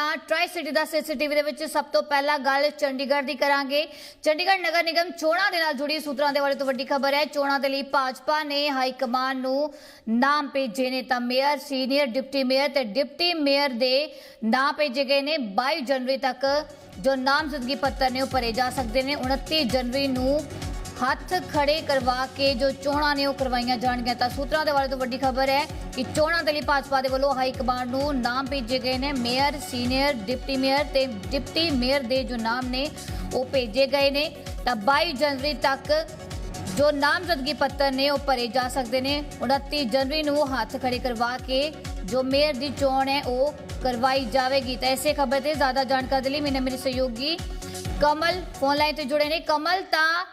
ਤਾਂ try city ਦਾ CCTV ਦੇ ਵਿੱਚ ਸਭ ਤੋਂ ਪਹਿਲਾਂ ਗੱਲ ਚੰਡੀਗੜ੍ਹ ਦੀ ਕਰਾਂਗੇ। ਚੰਡੀਗੜ੍ਹ ਨਗਰ ਨਿਗਮ ਚੋਣਾਂ ਦੇ ਨਾਲ ਜੁੜੀ ਸੂਤਰਾਂ ਦੇ ਬਾਰੇ ਤੋਂ ਵੱਡੀ ਖਬਰ ਹੈ। ਚੋਣਾਂ ਦੇ ਲਈ ਭਾਜਪਾ ਨੇ ਹਾਈ ਕਮਾਨ ਨੂੰ ਨਾਮ ਭੇਜੇ ਨੇ ਤਾਂ ਮੇਅਰ, ਸੀਨੀਅਰ ਡਿਪਟੀ ਮੇਅਰ ਤੇ ਡਿਪਟੀ ਮੇਅਰ ਦੇ ਨਾਮ ਭੇਜੇ ਗਏ ਨੇ। 22 ਜਨਵਰੀ ਤੱਕ ਜੋ ਨਾਮਜ਼ਦਗੀ ਪੱਤਰ ਨੇ ਉਹ ਭਰੇ ਜਾ ਸਕਦੇ ਨੇ। 29 ਜਨਵਰੀ ਨੂੰ ਹੱਥ ਖੜੇ ਕਰਵਾ ਕੇ ਜੋ ਚੋਣਾਂ ਨੇ ਉਹ ਕਰਵਾਈਆਂ ਜਾਣਗੀਆਂ। ਤਾਂ ਸੂਤਰਾਂ ਦੇ ਬਾਰੇ ਤੋਂ ਵੱਡੀ ਖਬਰ ਹੈ ਕਿ ਚੋਣਾਂ ਦੇ ਲਈ ਭਾਜਪਾ ਦੇ ਵੱਲੋਂ ਹਾਈ ਕਮਾਂਡ ਨੂੰ ਨਾਮ ਭੇਜੇ ਗਏ ਨੇ। ਮੇਅਰ, ਸੀਨੀਅਰ, ਡਿਪਟੀ ਮੇਅਰ ਤੇ ਡਿਪਟੀ ਮੇਅਰ ਦੇ ਜੋ ਨਾਮ ਨੇ ਉਹ ਭੇਜੇ ਗਏ ਨੇ। ਤਾਂ 22 ਜਨਵਰੀ ਤੱਕ ਜੋ ਨਾਮਜ਼ਦਗੀ ਪੱਤਰ ਨੇ ਉਹ ਭਰੇ ਜਾ ਸਕਦੇ ਨੇ। 29 ਜਨਵਰੀ ਨੂੰ ਹੱਥ ਖੜੇ ਕਰਵਾ ਕੇ ਜੋ ਮੇਅਰ ਦੀ ਚੋਣ ਹੈ ਉਹ ਕਰਵਾਈ ਜਾਵੇਗੀ। ਤਾਂ ਇਸੇ ਖਬਰ ਤੇ ਜ਼ਿਆਦਾ ਜਾਣਕਾਰੀ ਲਈ ਮੇਰੇ ਮੇਰੇ ਸਹਿਯੋਗੀ ਕਮਲ ਫੋਨ ਲਾਈਨ ਤੇ ਜੁੜੇ ਨੇ। ਕਮਲ, ਤਾਂ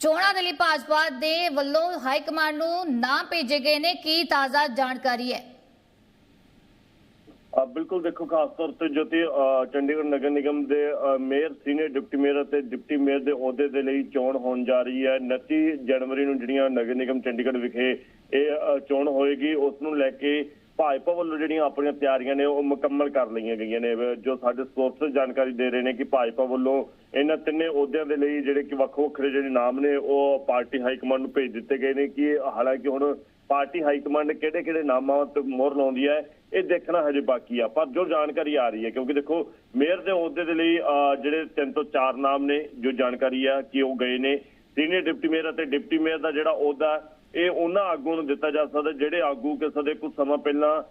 ਚੋਣਾਂ ਦੇ ਲਈ ਭਾਜਪਾ ਦੇ ਵੱਲੋਂ ਹਾਈ ਕਮਾਂਡ ਨੂੰ ਨਾਮ ਭੇਜੇ ਗਏ ਨੇ। ਕੀ ਤਾਜ਼ਾ ਜਾਣਕਾਰੀ ਹੈ? ਬਿਲਕੁਲ ਦੇਖੋ, ਖਾਸ ਤੌਰ ਤੇ ਜੋਤੀ ਤੇ ਚੰਡੀਗੜ੍ਹ ਨਗਰ ਨਿਗਮ ਦੇ ਮੇਅਰ, ਸੀਨੀਅਰ ਡਿਪਟੀ ਮੇਅਰ ਅਤੇ ਡਿਪਟੀ ਮੇਅਰ ਦੇ ਅਹੁਦੇ ਦੇ ਲਈ ਚੋਣ ਹੋਣ ਜਾ ਰਹੀ ਹੈ। 29 ਜਨਵਰੀ ਨੂੰ ਜਿਹੜੀਆਂ ਨਗਰ ਨਿਗਮ ਚੰਡੀਗੜ੍ਹ ਵਿਖੇ ਇਹ ਚੋਣ ਹੋਏਗੀ, ਉਸ ਨੂੰ ਲੈ ਕੇ ਭਾਜਪਾ ਵੱਲੋਂ ਜਿਹੜੀਆਂ ਆਪਣੀਆਂ ਤਿਆਰੀਆਂ ਨੇ ਉਹ ਮੁਕੰਮਲ ਕਰ ਲਈਆਂ ਗਈਆਂ ਨੇ। ਜੋ ਸਾਡੇ ਸੋਰਸਸ ਜਾਣਕਾਰੀ ਦੇ ਰਹੇ ਨੇ ਕਿ ਭਾਜਪਾ ਵੱਲੋਂ ਇਹਨਾਂ ਤਿੰਨੇ ਅਹੁਦਿਆਂ ਦੇ ਲਈ ਜਿਹੜੇ ਕਿ ਵੱਖ ਵੱਖਰੇ ਜਿਹੜੇ ਨਾਮ ਨੇ ਉਹ ਪਾਰਟੀ ਹਾਈ ਕਮਾਂਡ ਨੂੰ ਭੇਜ ਦਿੱਤੇ ਗਏ ਨੇ ਕਿ ਹਾਲਾਂਕਿ ਹੁਣ ਪਾਰਟੀ ਹਾਈ ਕਮਾਂਡ ਕਿਹੜੇ ਕਿਹੜੇ ਨਾਮਾਂ ਤੇ ਮੋਹਰ ਲਾਉਂਦੀ ਹੈ ਇਹ ਦੇਖਣਾ ਹਜੇ ਬਾਕੀ ਆ। ਪਰ ਜੋ ਜਾਣਕਾਰੀ ਆ ਰਹੀ ਹੈ ਕਿਉਂਕਿ ਦੇਖੋ ਮੇਅਰ ਦੇ ਅਹੁਦੇ ਦੇ ਲਈ ਅਹ, ਜਿਹੜੇ ਤਿੰਨ ਤੋਂ ਚਾਰ ਨਾਮ ਨੇ ਜੋ ਜਾਣਕਾਰੀ ਆ ਕਿ ਉਹ ਗਏ ਨੇ। ਸੀਨੀਅਰ ਡਿਪਟੀ ਮੇਅਰ ਅਤੇ ਡਿਪਟੀ ਮੇਅਰ ਦਾ ਜਿਹੜਾ ਅਹੁਦਾ ਇਹ ਉਹਨਾਂ ਆਗੂਆਂ ਨੂੰ ਦਿੱਤਾ ਜਾ ਸਕਦਾ ਜਿਹੜੇ ਆਗੂ ਕਿਸੇ ਦੇ ਕੁਝ ਸਮਾਂ ਪਹਿਲਾਂ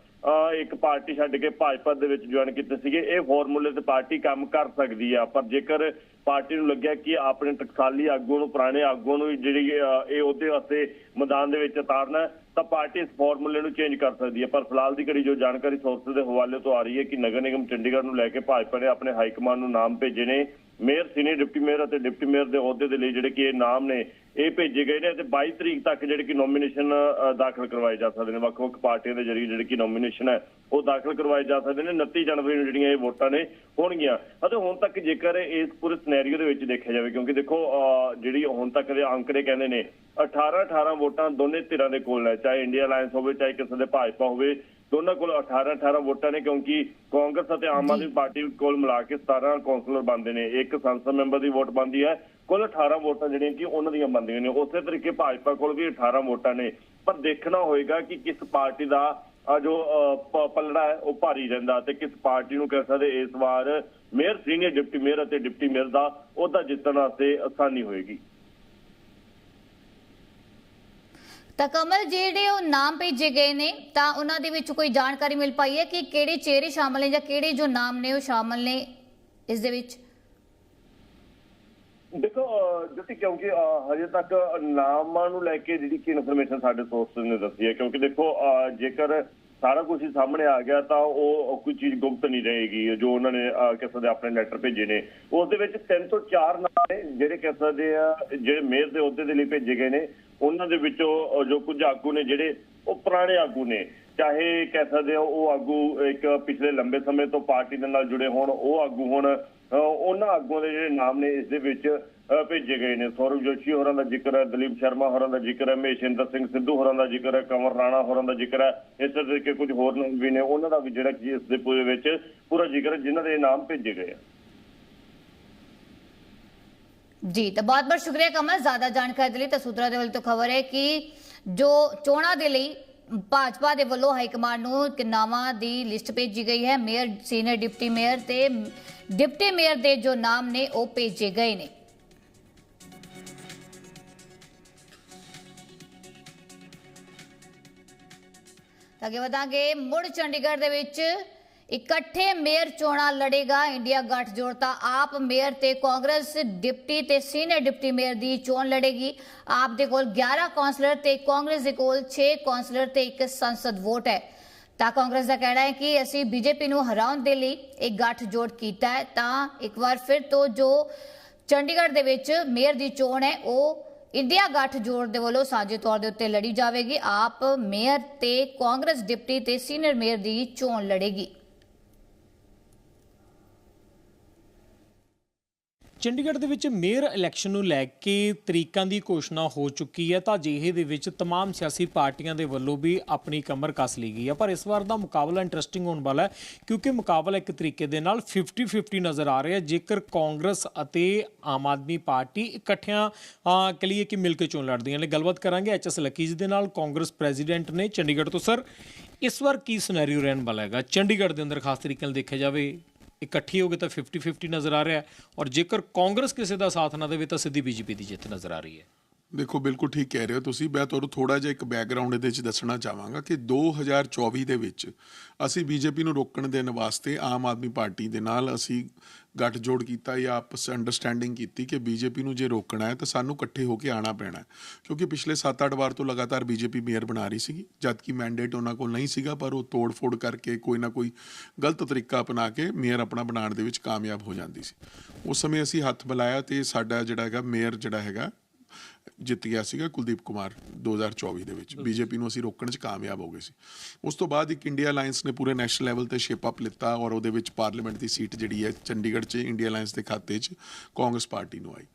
ਇੱਕ ਪਾਰਟੀ ਛੱਡ ਕੇ ਭਾਜਪਾ ਦੇ ਵਿੱਚ ਜੁਆਇਨ ਕੀਤੇ ਸੀਗੇ, ਇਹ ਫਾਰਮੂਲੇ ਤੇ ਪਾਰਟੀ ਕੰਮ ਕਰ ਸਕਦੀ ਆ। ਪਰ ਜੇਕਰ ਪਾਰਟੀ ਨੂੰ ਲੱਗਿਆ ਕਿ ਆਪਣੇ ਟਕਸਾਲੀ ਆਗੂਆਂ ਨੂੰ, ਪੁਰਾਣੇ ਆਗੂਆਂ ਨੂੰ ਜਿਹੜੀ ਇਹ ਉਹਦੇ ਵਾਸਤੇ ਮੈਦਾਨ ਦੇ ਵਿੱਚ ਉਤਾਰਨਾ ਤਾਂ ਪਾਰਟੀ ਇਸ ਫਾਰਮੂਲੇ ਨੂੰ ਚੇਂਜ ਕਰ ਸਕਦੀ ਹੈ। ਪਰ ਫਿਲਹਾਲ ਦੀ ਘੜੀ ਜੋ ਜਾਣਕਾਰੀ ਸੋਰਸ ਦੇ ਹਵਾਲੇ ਤੋਂ ਆ ਰਹੀ ਹੈ ਕਿ ਨਗਰ ਨਿਗਮ ਚੰਡੀਗੜ੍ਹ ਨੂੰ ਲੈ ਕੇ ਭਾਜਪਾ ਨੇ ਆਪਣੇ ਹਾਈ ਕਮਾਂਡ ਨੂੰ ਨਾਮ ਭੇਜੇ ਨੇ। ਮੇਅਰ ਸੀਨੀਅਰ ਡਿਪਟੀ ਮੇਅਰ ਅਤੇ ਡਿਪਟੀ ਮੇਅਰ ਦੇ ਅਹੁਦੇ ਦੇ ਲਈ ਜਿਹੜੇ ਕਿ ਇਹ ਨਾਮ ਨੇ ਇਹ ਭੇਜੇ ਗਏ ਨੇ ਤੇ 22 ਤਰੀਕ ਤੱਕ ਜਿਹੜੇ ਕਿ ਨੋਮੀਨੇਸ਼ਨ ਦਾਖਲ ਕਰਵਾਏ ਜਾ ਸਕਦੇ ਨੇ। ਵੱਖ-ਵੱਖ ਪਾਰਟੀਆਂ ਦੇ ਜਰੀਏ ਜਿਹੜੀ ਕਿ ਨੋਮੀਨੇਸ਼ਨ ਹੈ ਉਹ ਦਾਖਲ ਕਰਵਾਏ ਜਾ ਸਕਦੇ ਨੇ। 29 ਜਨਵਰੀ ਨੂੰ ਜਿਹੜੀਆਂ ਇਹ ਵੋਟਾਂ ਨੇ ਹੋਣਗੀਆਂ। ਅਤੇ ਹੁਣ ਤੱਕ ਜੇਕਰ ਇਸ ਪੂਰੇ ਸਿਨੈਰੀਓ ਦੇ ਵਿੱਚ ਦੇਖਿਆ ਜਾਵੇ ਕਿਉਂਕਿ ਦੇਖੋ ਜਿਹੜੀ ਹੁਣ ਤੱਕ ਦੇ ਅੰਕੜੇ ਕਹਿੰਦੇ ਨੇ 18 18 ਵੋਟਾਂ ਦੋਨੇ ਧਿਰਾਂ ਦੇ ਕੋਲ ਹੈ ਚਾਹੇ ਇੰਡੀਆ ਅਲਾਈਅੰਸ ਹੋਵੇ ਚਾਹੇ ਕਿਸੇ ਦੇ ਭਾਜਪਾ ਹੋਵੇ ਦੋਨਾਂ ਕੋਲ 18 18 ਵੋਟਾਂ ਨੇ ਕਿਉਂਕਿ ਕਾਂਗਰਸ ਅਤੇ ਆਮ ਆਦਮੀ ਪਾਰਟੀ ਕੋਲ ਮਿਲਾ ਕੇ 17 ਕੌਂਸਲਰ ਬਣਦੇ ਨੇ। ਇੱਕ ਸੰਸਦ ਮੈਂਬਰ ਦੀ ਵੋਟ ਬਣਦੀ ਹੈ ਕੁੱਲ 18 ਵੋਟਾਂ ਜਿਹੜੀਆਂ ਕਿ ਉਹਨਾਂ ਦੀਆਂ ਬਣਦੀਆਂ ਨੇ। ਉਸੇ ਤਰੀਕੇ ਭਾਜਪਾ ਕੋਲ ਵੀ 18 ਵੋਟਾਂ ਨੇ। ਪਰ ਦੇਖਣਾ ਹੋਏਗਾ ਕਿ ਕਿਸ ਪਾਰਟੀ ਦਾ ਜੋ ਪਲੜਾ ਹੈ, ਉਹ ਭਾਰੀ ਰਹਿੰਦਾ ਤੇ ਕਿਸ ਪਾਰਟੀ ਨੂੰ ਕਹਿ ਸਕਦੇ ਇਸ ਵਾਰ ਮੇਅਰ, ਸੀਨੀਅਰ ਡਿਪਟੀ ਮੇਅਰ ਅਤੇ ਡਿਪਟੀ ਮੇਅਰ ਦਾ ਉਹਦਾ ਜਿੱਤਣ ਵਾਸਤੇ ਆਸਾਨੀ ਹੋਏਗੀ। ਤਾਂ ਕਮਲ, ਜਿਹੜੇ ਉਹ ਨਾਮ ਭੇਜੇ ਗਏ ਨੇ, ਤਾਂ ਉਹਨਾਂ ਦੇ ਵਿੱਚ ਕੋਈ ਜਾਣਕਾਰੀ ਮਿਲ ਪਾਈ ਹੈ ਕਿ ਕਿਹੜੇ ਚਿਹਰੇ ਸ਼ਾਮਲ ਨੇ ਜਾਂ ਕਿਹੜੇ ਜੋ ਨਾਮ ਨੇ ਉਹ ਸ਼ਾਮਲ ਨੇ ਇਸ ਦੇ ਵਿੱਚ? ਦੇਖੋ ਅਹ, ਕਿਉਂਕਿ ਹਜੇ ਤੱਕ ਨਾਮਾਂ ਨੂੰ ਲੈ ਕੇ ਜਿਹੜੀ ਕਿ ਇਨਫੋਰਮੇਸ਼ਨ ਸਾਡੇ ਸੋਰਸਸ ਨੇ ਦੱਸੀ ਹੈ ਕਿਉਂਕਿ ਦੇਖੋ ਜੇਕਰ ਸਾਰਾ ਕੁਝ ਹੀ ਸਾਹਮਣੇ ਆ ਗਿਆ ਤਾਂ ਉਹ ਕੋਈ ਚੀਜ਼ ਗੁਪਤ ਨਹੀਂ ਰਹੇਗੀ ਜੋ ਉਹਨਾਂ ਨੇ ਅਹ, ਕਿਸੇ ਦੇ ਆਪਣੇ ਲੈਟਰ ਭੇਜੇ ਨੇ। ਉਸ ਦੇ ਵਿੱਚ ਤਿੰਨ ਤੋਂ ਚਾਰ ਨਾਮ ਨੇ ਜਿਹੜੇ ਕਹਿ ਸਕਦੇ ਆ ਜਿਹੜੇ ਮੇਅਰ ਦੇ ਅਹੁਦੇ ਦੇ ਲਈ ਭੇਜੇ ਗਏ ਨੇ। ਉਹਨਾਂ ਦੇ ਵਿੱਚੋਂ ਜੋ ਕੁਝ ਆਗੂ ਨੇ ਜਿਹੜੇ ਉਹ ਪੁਰਾਣੇ ਆਗੂ ਨੇ। ਚਾਹੇ ਕਹਿ ਸਕਦੇ ਹੋ ਉਹ ਆਗੂ ਇੱਕ ਪਿਛਲੇ ਲੰਬੇ ਸਮੇਂ ਤੋਂ ਪਾਰਟੀ ਦੇ ਨਾਲ ਜੁੜੇ ਹੋਣ ਉਹ ਆਗੂ ਹੋਣ ਉਹਨਾਂ ਆਗੂਆਂ ਦੇ ਜਿਹੜੇ ਨਾਮ ਨੇ, ਇਸ ਦੇ ਵਿੱਚ ਭੇਜੇ ਗਏ ਨੇ। ਸੌਰਵ ਜੋਸ਼ੀ ਹੋਰਾਂ ਦਾ ਜ਼ਿਕਰ ਹੈ, ਦਲੀਪ ਸ਼ਰਮਾ ਹੋਰਾਂ ਦਾ ਜ਼ਿਕਰ ਹੈ, ਮਹੇਸ਼ਿੰਦਰ ਸਿੰਘ ਸਿੱਧੂ ਹੋਰਾਂ ਦਾ ਜ਼ਿਕਰ ਹੈ, ਕੰਵਰ ਰਾਣਾ ਹੋਰਾਂ ਦਾ ਜ਼ਿਕਰ ਹੈ। ਇਸੇ ਤਰੀਕੇ ਕੁਝ ਹੋਰ ਨਾਮ ਵੀ ਨੇ, ਉਹਨਾਂ ਦਾ ਵੀ ਜਿਹੜਾ ਕਿ ਇਸ ਦੇ ਪੂਰੇ ਵਿੱਚ ਪੂਰਾ ਜ਼ਿਕਰ ਹੈ, ਜਿਨ੍ਹਾਂ ਦੇ ਨਾਮ ਭੇਜੇ ਗਏ ਆ। ਜੀ, ਤਾਂ ਬਹੁਤ ਬਹੁਤ ਸ਼ੁਕਰੀਆ ਕਮਲ, ਜ਼ਿਆਦਾ ਜਾਣਕਾਰੀ ਦੇ ਲਈ ਤਾਂ ਸੂਤਰਾਂ ਦੇ ਵੱਲ ਤੋਂ ਖਬਰ ਹੈ ਕਿ ਜੋ ਚੋਣਾਂ ਦੇ ਲਈ ਭਾਜਪਾ ਦੇ ਵੱਲੋਂ ਹਾਈ ਕਮਾਂਡ ਨੂੰ ਨਾਵਾਂ ਦੀ ਲਿਸਟ ਭੇਜੀ ਗਈ ਹੈ। ਮੇਅਰ, ਸੀਨੀਅਰ ਡਿਪਟੀ ਮੇਅਰ ਤੇ ਡਿਪਟੀ ਮੇਅਰ ਦੇ ਜੋ ਨਾਮ ਨੇ, ਉਹ ਭੇਜੇ ਗਏ ਨੇ। ਅੱਗੇ ਵਧਾਂਗੇ। ਮੁੜ ਚੰਡੀਗੜ੍ਹ ਦੇ ਵਿੱਚ ਇਕੱਠੇ ਮੇਅਰ ਚੋਣਾਂ ਲੜੇਗਾ ਇੰਡੀਆ ਗੱਠਜੋੜ ਤਾਂ ਆਪ ਮੇਅਰ ਤੇ ਕਾਂਗਰਸ ਡਿਪਟੀ ਤੇ ਸੀਨੀਅਰ ਡਿਪਟੀ ਮੇਅਰ ਦੀ ਚੋਣ ਲੜੇਗੀ। ਆਪ ਦੇ ਕੋਲ 11 ਕੌਂਸਲਰ ਤੇ ਕਾਂਗਰਸ ਦੇ ਕੋਲ 6 ਕੌਂਸਲਰ ਤੇ ਇੱਕ ਸੰਸਦ ਵੋਟ ਹੈ। ਤਾਂ ਕਾਂਗਰਸ ਦਾ ਕਹਿਣਾ ਹੈ ਕਿ ਅਸੀਂ ਬੀਜੇਪੀ ਨੂੰ ਹਰਾਉਣ ਦੇ ਲਈ ਇੱਕ ਗੱਠਜੋੜ ਕੀਤਾ ਹੈ। ਤਾਂ ਇੱਕ ਵਾਰ ਫਿਰ ਤੋਂ ਜੋ ਚੰਡੀਗੜ੍ਹ ਦੇ ਵਿੱਚ ਮੇਅਰ ਦੀ ਚੋਣ ਹੈ, ਉਹ ਇੰਡੀਆ ਗੱਠਜੋੜ ਦੇ ਵੱਲੋਂ ਸਾਂਝੇ ਤੌਰ ਦੇ ਉੱਤੇ ਲੜੀ ਜਾਵੇਗੀ। ਆਪ ਮੇਅਰ ਤੇ ਕਾਂਗਰਸ ਡਿਪਟੀ ਤੇ ਸੀਨੀਅਰ ਮੇਅਰ ਦੀ ਚੋਣ ਲੜੇਗੀ। ਚੰਡੀਗੜ੍ਹ ਦੇ ਵਿੱਚ ਮੇਅਰ ਇਲੈਕਸ਼ਨ ਨੂੰ ਲੈ ਕੇ ਤਰੀਕਾਂ ਦੀ ਘੋਸ਼ਣਾ ਹੋ ਚੁੱਕੀ ਹੈ ਤਾਂ ਅਜਿਹੇ ਦੇ ਵਿੱਚ तमाम ਸਿਆਸੀ ਪਾਰਟੀਆਂ ਦੇ ਵੱਲੋਂ ਵੀ ਆਪਣੀ ਕਮਰ ਕੱਸ ਲਈ ਗਈ ਹੈ ਪਰ ਇਸ ਵਾਰ ਦਾ ਮੁਕਾਬਲਾ ਇੰਟਰਸਟਿੰਗ ਹੋਣ ਵਾਲਾ ਹੈ ਕਿਉਂਕਿ ਮੁਕਾਬਲਾ ਇੱਕ ਤਰੀਕੇ ਦੇ ਨਾਲ 50-50 ਨਜ਼ਰ ਆ ਰਿਹਾ ਹੈ ਜੇਕਰ ਕਾਂਗਰਸ ਅਤੇ ਆਮ ਆਦਮੀ ਪਾਰਟੀ ਇਕੱਠਿਆਂ ਅਹ, ਕਹਿ ਲਈਏ ਕਿ ਮਿਲ ਕੇ ਚੋਣ ਲੜਦੀਆਂ ਨੇ ਗੱਲਬਾਤ ਕਰਾਂਗੇ ਐਚਐਸ ਲੱਕੀ ਜੀ ਦੇ ਨਾਲ ਕਾਂਗਰਸ ਪ੍ਰੈਜ਼ੀਡੈਂਟ ਨੇ ਚੰਡੀਗੜ੍ਹ ਤੋਂ ਸਰ ਇਸ ਵਾਰ ਕੀ ਸਿਨੈਰੀਓ ਰਹਿਣ ਵਾਲਾ ਹੈਗਾ ਚੰਡੀਗੜ੍ਹ ਦੇ ਅੰਦਰ ਖਾਸ ਤਰੀਕੇ ਨਾਲ ਦੇਖਿਆ ਜਾਵੇ ਇਕੱਠੀ ਹੋ ਗਏ ਤਾਂ 50 50 ਨਜ਼ਰ ਆ ਰਿਹਾ ਔਰ ਜੇਕਰ ਕਾਂਗਰਸ ਕਿਸੇ ਦਾ ਸਾਥ ਨਾ ਦੇਵੇ ਤਾਂ ਸਿੱਧੀ ਬੀਜੇਪੀ ਦੀ ਜਿੱਤ ਨਜ਼ਰ ਆ ਰਹੀ ਹੈ। ਦੇਖੋ, ਬਿਲਕੁਲ ਠੀਕ ਕਹਿ ਰਹੇ ਹੋ ਤੁਸੀਂ। ਮੈਂ ਤੁਹਾਨੂੰ ਥੋੜਾ ਜਿਹਾ ਇੱਕ ਬੈਕਗ੍ਰਾਉਂਡ ਇਹਦੇ ਵਿੱਚ ਦੱਸਣਾ ਚਾਹਾਂਗਾ ਕਿ 2024 ਦੇ ਵਿੱਚ ਅਸੀਂ ਬੀਜੇਪੀ ਨੂੰ ਰੋਕਣ ਦੇਣ ਵਾਸਤੇ ਆਮ ਆਦਮੀ ਪਾਰਟੀ ਦੇ ਨਾਲ ਅਸੀਂ ਗੱਠਜੋੜ ਕੀਤਾ ਜਾਂ ਆਪਸ ਅੰਡਰਸਟੈਂਡਿੰਗ ਕੀਤੀ ਕਿ ਬੀਜੇਪੀ ਨੂੰ ਜੇ ਰੋਕਣਾ ਹੈ ਤਾਂ ਸਾਨੂੰ ਇਕੱਠੇ ਹੋ ਕੇ ਆਣਾ ਪੈਣਾ ਹੈ। ਕਿਉਂਕਿ ਪਿਛਲੇ 7-8 ਵਾਰ ਤੋਂ ਲਗਾਤਾਰ ਬੀਜੇਪੀ ਮੇਅਰ ਬਣਾ ਰਹੀ ਸੀਗੀ ਜਦ ਕਿ ਮੈਂਡੇਟ ਉਹਨਾਂ ਕੋਲ ਨਹੀਂ ਸੀਗਾ, ਪਰ ਉਹ ਤੋੜ-ਫੋੜ ਕਰਕੇ ਕੋਈ ਨਾ ਕੋਈ ਗਲਤ ਤਰੀਕਾ ਅਪਣਾ ਕੇ ਮੇਅਰ ਆਪਣਾ ਬਣਾਉਣ ਦੇ ਵਿੱਚ ਕਾਮਯਾਬ ਹੋ ਜਾਂਦੀ ਸੀ। ਉਸ ਸਮੇਂ ਅਸੀਂ ਹੱਥ ਮਿਲਾਇਆ ਤੇ ਸਾਡਾ ਜਿਹੜਾ ਹੈਗਾ, ਮੇਅਰ ਜਿਹੜਾ ਹੈਗਾ ਜਿੱਤ ਗਿਆ ਸੀਗਾ ਕੁਲਦੀਪ ਕੁਮਾਰ 2024 ਦੇ ਵਿੱਚ। ਬੀਜੇਪੀ ਨੂੰ ਅਸੀਂ ਰੋਕਣ 'ਚ ਕਾਮਯਾਬ ਹੋ ਗਏ ਸੀ। ਉਸ ਤੋਂ ਬਾਅਦ ਇੱਕ ਇੰਡੀਆ ਅਲਾਈਅੰਸ ਨੇ ਪੂਰੇ ਨੈਸ਼ਨਲ ਲੈਵਲ ਤੇ ਸ਼ੇਪ ਅਪ ਲਿੱਤਾ ਔਰ ਉਹਦੇ ਵਿੱਚ ਪਾਰਲੀਮੈਂਟ ਦੀ ਸੀਟ ਜਿਹੜੀ ਹੈ ਚੰਡੀਗੜ੍ਹ 'ਚ ਇੰਡੀਆ ਅਲਾਈਅੰਸ ਦੇ ਖਾਤੇ 'ਚ ਕਾਂਗਰਸ ਪਾਰਟੀ ਨੂੰ ਆਈ।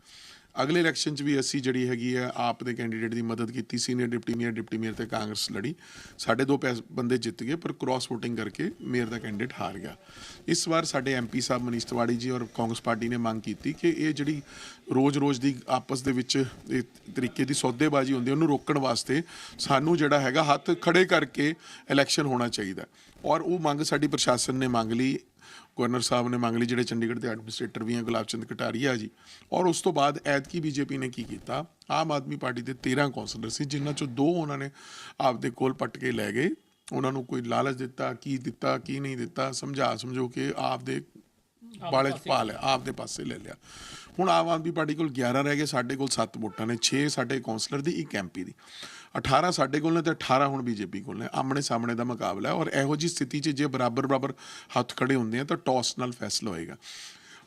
ਅਗਲੇ ਇਲੈਕਸ਼ਨ 'ਚ ਵੀ ਅਸੀਂ ਜਿਹੜੀ ਹੈਗੀ ਆ, ਆਪ ਦੇ ਕੈਂਡੀਡੇਟ ਦੀ ਮਦਦ ਕੀਤੀ senior deputy mayor deputy mayor ਤੇ ਕਾਂਗਰਸ ਲੜੀ। ਸਾਡੇ ਦੋ ਪੈਸ- ਬੰਦੇ ਜਿੱਤ ਗਏ, ਪਰ ਕ੍ਰਾਸ ਵੋਟਿੰਗ ਕਰਕੇ ਮੇਅਰ ਦਾ ਕੈਂਡੀਡੇਟ ਹਾਰ ਗਿਆ। ਇਸ ਵਾਰ ਸਾਡੇ ਐਮਪੀ ਸਾਹਿਬ ਮਨੀਸ਼ ਤਿਵਾੜੀ ਜੀ ਔਰ ਕਾਂਗਰਸ ਪਾਰਟੀ ਨੇ ਮੰਗ ਕੀਤੀ ਕਿ ਇਹ ਜਿਹੜੀ ਰੋਜ਼-ਰੋਜ਼ ਦੀ ਆਪਸ ਦੇ ਵਿੱਚ ਤਰੀਕੇ ਦੀ ਸੌਦੇਬਾਜ਼ੀ ਹੁੰਦੀ ਉਹਨੂੰ ਰੋਕਣ ਵਾਸਤੇ ਸਾਨੂੰ ਜਿਹੜਾ ਹੈਗਾ ਹੱਥ ਖੜੇ ਕਰਕੇ ਇਲੈਕਸ਼ਨ ਹੋਣਾ ਚਾਹੀਦਾ। ਔਰ ਉਹ ਮੰਗ ਸਾਡੀ ਪ੍ਰਸ਼ਾਸਨ ਨੇ ਮੰਗ ਲਈ। ਗਵਰਨਰ ਸਾਹਿਬ ਨੇ ਮੰਗ ਲਈ, ਜਿਹੜੇ ਚੰਡੀਗੜ੍ਹ ਦੇ ਐਡਮਿਨਿਸਟ੍ਰੇਟਰ ਵੀ ਆ ਗੁਲਾਬ ਚੰਦ ਕਟਾਰੀਆ ਜੀ। ਔਰ ਉਸ ਤੋਂ ਬਾਅਦ ਐਤਕੀ ਬੀਜੇਪੀ ਨੇ ਕੀ ਕੀਤਾ? ਆਮ ਆਦਮੀ ਪਾਰਟੀ ਦੇ 13 ਕੌਂਸਲਰ ਸੀ, ਜਿਨ੍ਹਾਂ ਚੋਂ ਦੋ ਉਹਨਾਂ ਨੇ ਆਪਦੇ ਕੋਲ ਪੱਟ ਕੇ ਲੈ ਗਏ। ਉਹਨਾਂ ਨੂੰ ਕੋਈ ਲਾਲਚ ਦਿੱਤਾ, ਕੀ ਦਿੱਤਾ, ਕੀ ਨਹੀਂ ਦਿੱਤਾ ਸਮਝਾ ਸਮਝੋ ਕੇ ਆਪਦੇ ਬਾਲੇ ਚ ਪਾ ਲਿਆ ਆਪਦੇ ਪਾਸੇ ਲੈ ਲਿਆ। ਹੁਣ ਆਮ ਆਦਮੀ ਪਾਰਟੀ ਕੋਲ 11 ਰਹਿ ਗਏ ਸਾਡੇ ਕੋਲ 7 ਵੋਟਾਂ ਨੇ 6 ਸਾਡੇ ਕੌਂਸਲਰ ਦੀ ਇੱਕ ਐਮਪੀ ਦੀ। 18 ਸਾਡੇ ਕੋਲ ਨੇ ਤੇ 18 ਹੁਣ ਬੀਜੇਪੀ ਕੋਲ ਨੇ। ਆਮਣੇ ਸਾਹਮਣੇ ਦਾ ਮੁਕਾਬਲਾ ਹੈ ਔਰ ਇਹੋ ਜੀ ਸਥਿਤੀ 'ਚ ਜੇ ਬਰਾਬਰ ਬਰਾਬਰ ਹੱਥ ਖੜੇ ਹੁੰਦੇ ਆ ਤਾਂ ਟੌਸ ਨਾਲ ਫੈਸਲਾ ਹੋਏਗਾ।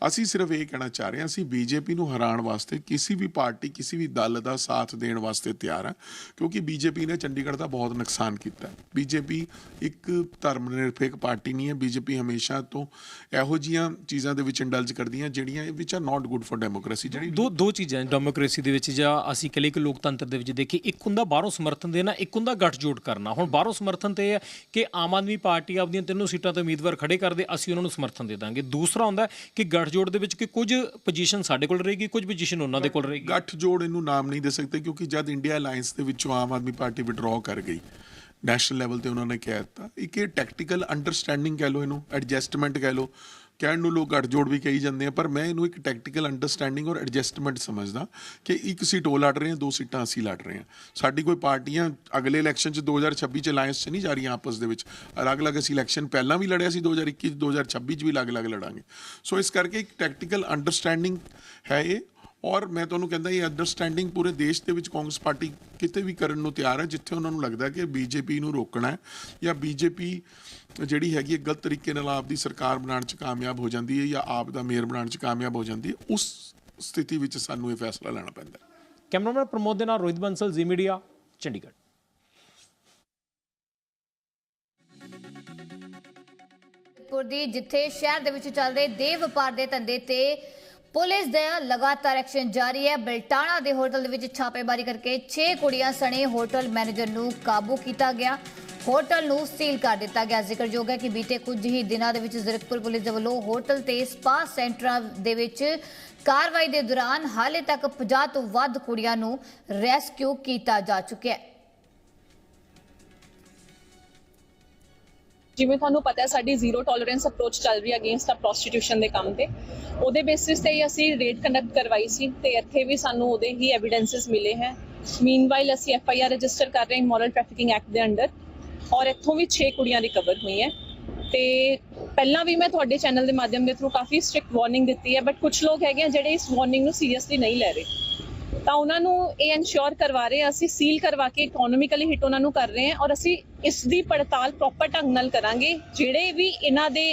ਅਸੀਂ ਸਿਰਫ ਇਹ ਕਹਿਣਾ ਚਾਹ ਰਹੇ ਹਾਂ, ਅਸੀਂ ਬੀਜੇਪੀ ਨੂੰ ਹਰਾਉਣ ਵਾਸਤੇ ਕਿਸੇ ਵੀ ਪਾਰਟੀ, ਕਿਸੇ ਵੀ ਦਲ ਦਾ ਸਾਥ ਦੇਣ ਵਾਸਤੇ ਤਿਆਰ ਹਾਂ, ਕਿਉਂਕਿ ਬੀਜੇਪੀ ਨੇ ਚੰਡੀਗੜ੍ਹ ਦਾ ਬਹੁਤ ਨੁਕਸਾਨ ਕੀਤਾ। ਹੈ ਬੀਜੇਪੀ ਇੱਕ ਧਰਮ ਨਿਰਪੇਖ ਪਾਰਟੀ ਨਹੀਂ ਹੈ, ਬੀਜੇਪੀ ਹਮੇਸ਼ਾ ਤੋਂ ਇਹੋ ਜੀਆਂ ਚੀਜ਼ਾਂ ਦੇ ਵਿੱਚ ਇੰਡਲਜ ਕਰਦੀਆਂ ਜਿਹੜੀਆਂ which are not good for democracy ਜਿਹੜੀ ਦੋ ਦੋ ਚੀਜ਼ਾਂ ਡੈਮੋਕ੍ਰੇਸੀ ਦੇ ਵਿੱਚ, ਜਾਂ ਅਸੀਂ ਕਹ ਲਈਏ ਕਿ ਲੋਕਤੰਤਰ ਦੇ ਵਿੱਚ ਦੇਖੀ ਇੱਕ ਹੁੰਦਾ ਬਾਹਰੋਂ ਸਮਰਥਨ ਦੇਣਾ, ਇੱਕ ਹੁੰਦਾ ਗੱਠਜੋੜ ਕਰਨਾ। ਹੁਣ ਬਾਹਰੋਂ ਸਮਰਥਨ ਤੇ ਇਹ ਹੈ ਕਿ ਆਮ ਆਦਮੀ ਪਾਰਟੀ ਆਪਦੀਆਂ ਤਿੰਨੋਂ ਸੀਟਾਂ ਤੇ ਉਮੀਦਵਾਰ ਖੜੇ ਕਰਦੇ, ਅਸੀਂ ਉਹਨਾਂ ਨੂੰ ਸਮਰਥਨ ਦੇ ਦਾਂਗੇ। ਦੂਸਰਾ ਹੁੰਦਾ ਕਿ ਗੱਠਜੋੜ ਦੇ ਵਿੱਚ ਕਿ ਕੁਝ ਪੋਜੀਸ਼ਨ ਸਾਡੇ ਕੋਲ ਰਹੇਗੀ, ਕੁਝ ਪੋਜੀਸ਼ਨ ਉਹਨਾਂ ਦੇ ਕੋਲ ਰਹੇਗੀ? ਗੱਠ ਇਹਨੂੰ ਨਾਮ ਨਹੀਂ ਦੇ ਸਕਦੇ ਕਿਉਂਕਿ ਜਦ ਇੰਡੀਆ ਅਲਾਈਅੰਸ ਦੇ ਵਿੱਚੋਂ ਆਮ ਆਦਮੀ ਪਾਰਟੀ ਵਿਡਰਾਅ ਕਰ ਗਈ ਨੈਸ਼ਨਲ ਲੈਵਲ ਤੇ ਉਹਨਾਂ ਨੇ ਕਹਿ ਦਿੱਤਾ। ਇੱਕ ਇਹ ਟੈਕਟੀਕਲ ਅੰਡਰਸਟੈਂਡਿੰਗ ਕਹਿ ਲਓ ਇਹਨੂੰ ਐਡਜਸਟਮੈਂਟ ਕਹਿ ਲਓ। ਕਹਿਣ ਨੂੰ ਲੋਕ ਗੱਠ ਜੋੜ ਵੀ ਕਹੀ ਜਾਂਦੇ ਆ, ਪਰ ਮੈਂ ਇਹਨੂੰ ਇੱਕ ਟੈਕਟੀਕਲ ਅੰਡਰਸਟੈਂਡਿੰਗ ਔਰ ਐਡਜਸਟਮੈਂਟ ਸਮਝਦਾ ਕਿ ਇੱਕ ਸੀਟ ਉਹ ਲੜ ਰਹੇ ਆ, ਦੋ ਸੀਟਾਂ ਅਸੀਂ ਲੜ ਰਹੇ ਆ। ਸਾਡੀ ਕੋਈ ਪਾਰਟੀਆਂ ਅਗਲੇ ਇਲੈਕਸ਼ਨ ਚ 2026 ਚ ਅਲਾਈਅੰਸ ਚ ਨਹੀਂ ਜਾ ਰਹੀਆਂ ਆਪਸ ਦੇ ਵਿੱਚ। ਅਲੱਗ-ਅਲੱਗ ਅਸੀਂ ਇਲੈਕਸ਼ਨ ਪਹਿਲਾਂ ਵੀ ਲੜਿਆ ਸੀ 2021 ਚ 2026 ਚ ਵੀ ਅਲੱਗ-ਅਲੱਗ ਲੜਾਂਗੇ। ਸੋ ਇਸ ਕਰਕੇ ਇੱਕ ਟੈਕਟੀਕਲ ਅੰਡਰਸਟੈਂਡਿੰਗ ਹੈ ਇਹ ਔਰ ਮੈਂ ਤੁਹਾਨੂੰ ਕਹਿੰਦਾ ਇਹ ਅੰਡਰਸਟੈਂਡਿੰਗ ਪੂਰੇ ਦੇਸ਼ ਦੇ ਵਿੱਚ ਕਾਂਗਰਸ ਪਾਰਟੀ ਕਿਤੇ ਵੀ ਕਰਨ ਨੂੰ ਤਿਆਰ ਹੈ ਜਿੱਥੇ ਉਹਨਾਂ ਨੂੰ ਲੱਗਦਾ ਕਿ ਬੀਜੇਪੀ ਨੂੰ ਰੋਕਣਾ ਹੈ ਜਾਂ ਬੀਜੇਪੀ ਜਿਹੜੀ ਹੈਗੀ ਗਲਤ ਤਰੀਕੇ ਨਾਲ ਆਪ ਦੀ ਸਰਕਾਰ ਬਣਾਉਣ 'ਚ ਕਾਮਯਾਬ ਹੋ ਜਾਂਦੀ ਹੈ ਜਾਂ ਆਪ ਦਾ ਮੇਅਰ ਬਣਾਉਣ 'ਚ ਕਾਮਯਾਬ ਹੋ ਜਾਂਦੀ ਹੈ ਉਸ ਸਥਿਤੀ ਵਿੱਚ ਸਾਨੂੰ ਇਹ ਫੈਸਲਾ ਲੈਣਾ ਪੈਂਦਾ ਹੈ। ਕੈਮਰਾਮੈਨ ਪ੍ਰਮੋਦ ਦੇ ਨਾਲ ਰੋਹਿਤ ਬੰਸਲ ਜ਼ੀ ਮੀਡੀਆ ਚੰਡੀਗੜ੍ਹ। ਪੁਰ ਦੀ ਜਿੱਥੇ ਸ਼ਹਿਰ ਦੇ ਵਿੱਚ ਚੱਲ ਰਹੇ ਦੇਹ ਵਪਾਰ ਦੇ ਧੰਦੇ ਤੇ ਪੁਲਿਸ ਦਾ ਲਗਾਤਾਰ ਐਕਸ਼ਨ ਜਾਰੀ ਹੈ। ਬਲਟਾਣਾ ਦੇ ਹੋਟਲ ਦੇ ਵਿੱਚ ਛਾਪੇਮਾਰੀ ਕਰਕੇ 6 ਕੁੜੀਆਂ ਸਣੇ ਹੋਟਲ ਮੈਨੇਜਰ ਨੂੰ ਕਾਬੂ ਕੀਤਾ ਗਿਆ। ਹੋਟਲ ਨੂੰ ਸੀਲ ਕਰ ਦਿੱਤਾ ਗਿਆ। ਜ਼ਿਕਰਯੋਗ ਹੈ ਕਿ ਬੀਤੇ ਕੁਝ ਹੀ ਦਿਨਾਂ ਦੇ ਵਿੱਚ ਜ਼ਰਕਪੁਰ ਪੁਲਿਸ ਦੇ ਵੱਲੋਂ ਹੋਟਲ ਤੇ ਸਪਾ ਸੈਂਟਰਾਂ ਦੇ ਵਿੱਚ ਕਾਰਵਾਈ ਦੇ ਦੌਰਾਨ ਹਾਲੇ ਤੱਕ 50 ਤੋਂ ਵੱਧ ਕੁੜੀਆਂ ਨੂੰ ਰੈਸਕਿਊ ਕੀਤਾ ਜਾ ਚੁੱਕਿਆ ਹੈ। ਜਿਵੇਂ ਤੁਹਾਨੂੰ ਪਤਾ ਹੈ, ਸਾਡੀ ਜ਼ੀਰੋ ਟੋਲਰੈਂਸ ਅਪਰੋਚ ਚੱਲ ਰਹੀ ਹੈ ਅਗੇਂਸਟ ਆ ਪ੍ਰੋਸਟੀਟਿਊਸ਼ਨ ਦੇ ਕੰਮ ਤੇ। ਉਹਦੇ ਬੇਸਿਸ ਤੇ ਹੀ ਅਸੀਂ ਰੇਡ ਕੰਡਕਟ ਕਰਵਾਈ ਸੀ ਤੇ ਇੱਥੇ ਵੀ ਸਾਨੂੰ ਉਹਦੇ ਹੀ ਐਵੀਡੈਂਸਸ ਮਿਲੇ ਹੈ। ਮੀਨਵਾਈਲ ਅਸੀਂ ਐਫ ਆਈ ਆਰ ਰਜਿਸਟਰ ਕਰ ਰਹੇ ਹਾਂ ਮੋਰਲ ਟ੍ਰੈਫਿਕਿੰਗ ਐਕਟ ਦੇ ਅੰਡਰ ਔਰ ਇੱਥੋਂ ਵੀ 6 ਕੁੜੀਆਂ ਰਿਕਵਰ ਹੋਈਆਂ। ਤੇ ਪਹਿਲਾਂ ਵੀ ਮੈਂ ਤੁਹਾਡੇ ਚੈਨਲ ਦੇ ਮਾਧਿਅਮ ਦੇ ਥਰੂ ਕਾਫੀ ਸਟ੍ਰਿਕਟ ਵਾਰਨਿੰਗ ਦਿੱਤੀ ਹੈ ਬਟ ਕੁਝ ਲੋਕ ਹੈਗੇ ਆ ਜਿਹੜੇ ਇਸ ਵਾਰਨਿੰਗ ਨੂੰ ਸੀਰੀਅਸਲੀ ਨਹੀਂ ਲੈ ਰਹੇ। ਤਾਂ ਉਹਨਾਂ ਨੂੰ ਇਹ ਇਨਸ਼ੋਰ ਕਰਵਾ ਰਹੇ ਹਾਂ ਅਸੀਂ ਸੀਲ ਕਰਵਾ ਕੇ ਇਕਨੋਮਿਕਲੀ ਹਿੱਟ ਉਹਨਾਂ ਨੂੰ ਕਰ ਰਹੇ ਹਾਂ ਔਰ ਅਸੀਂ ਇਸ ਦੀ ਪੜਤਾਲ ਪ੍ਰੋਪਰ ਢੰਗ ਨਾਲ ਕਰਾਂਗੇ। ਜਿਹੜੇ ਵੀ ਇਹਨਾਂ ਦੇ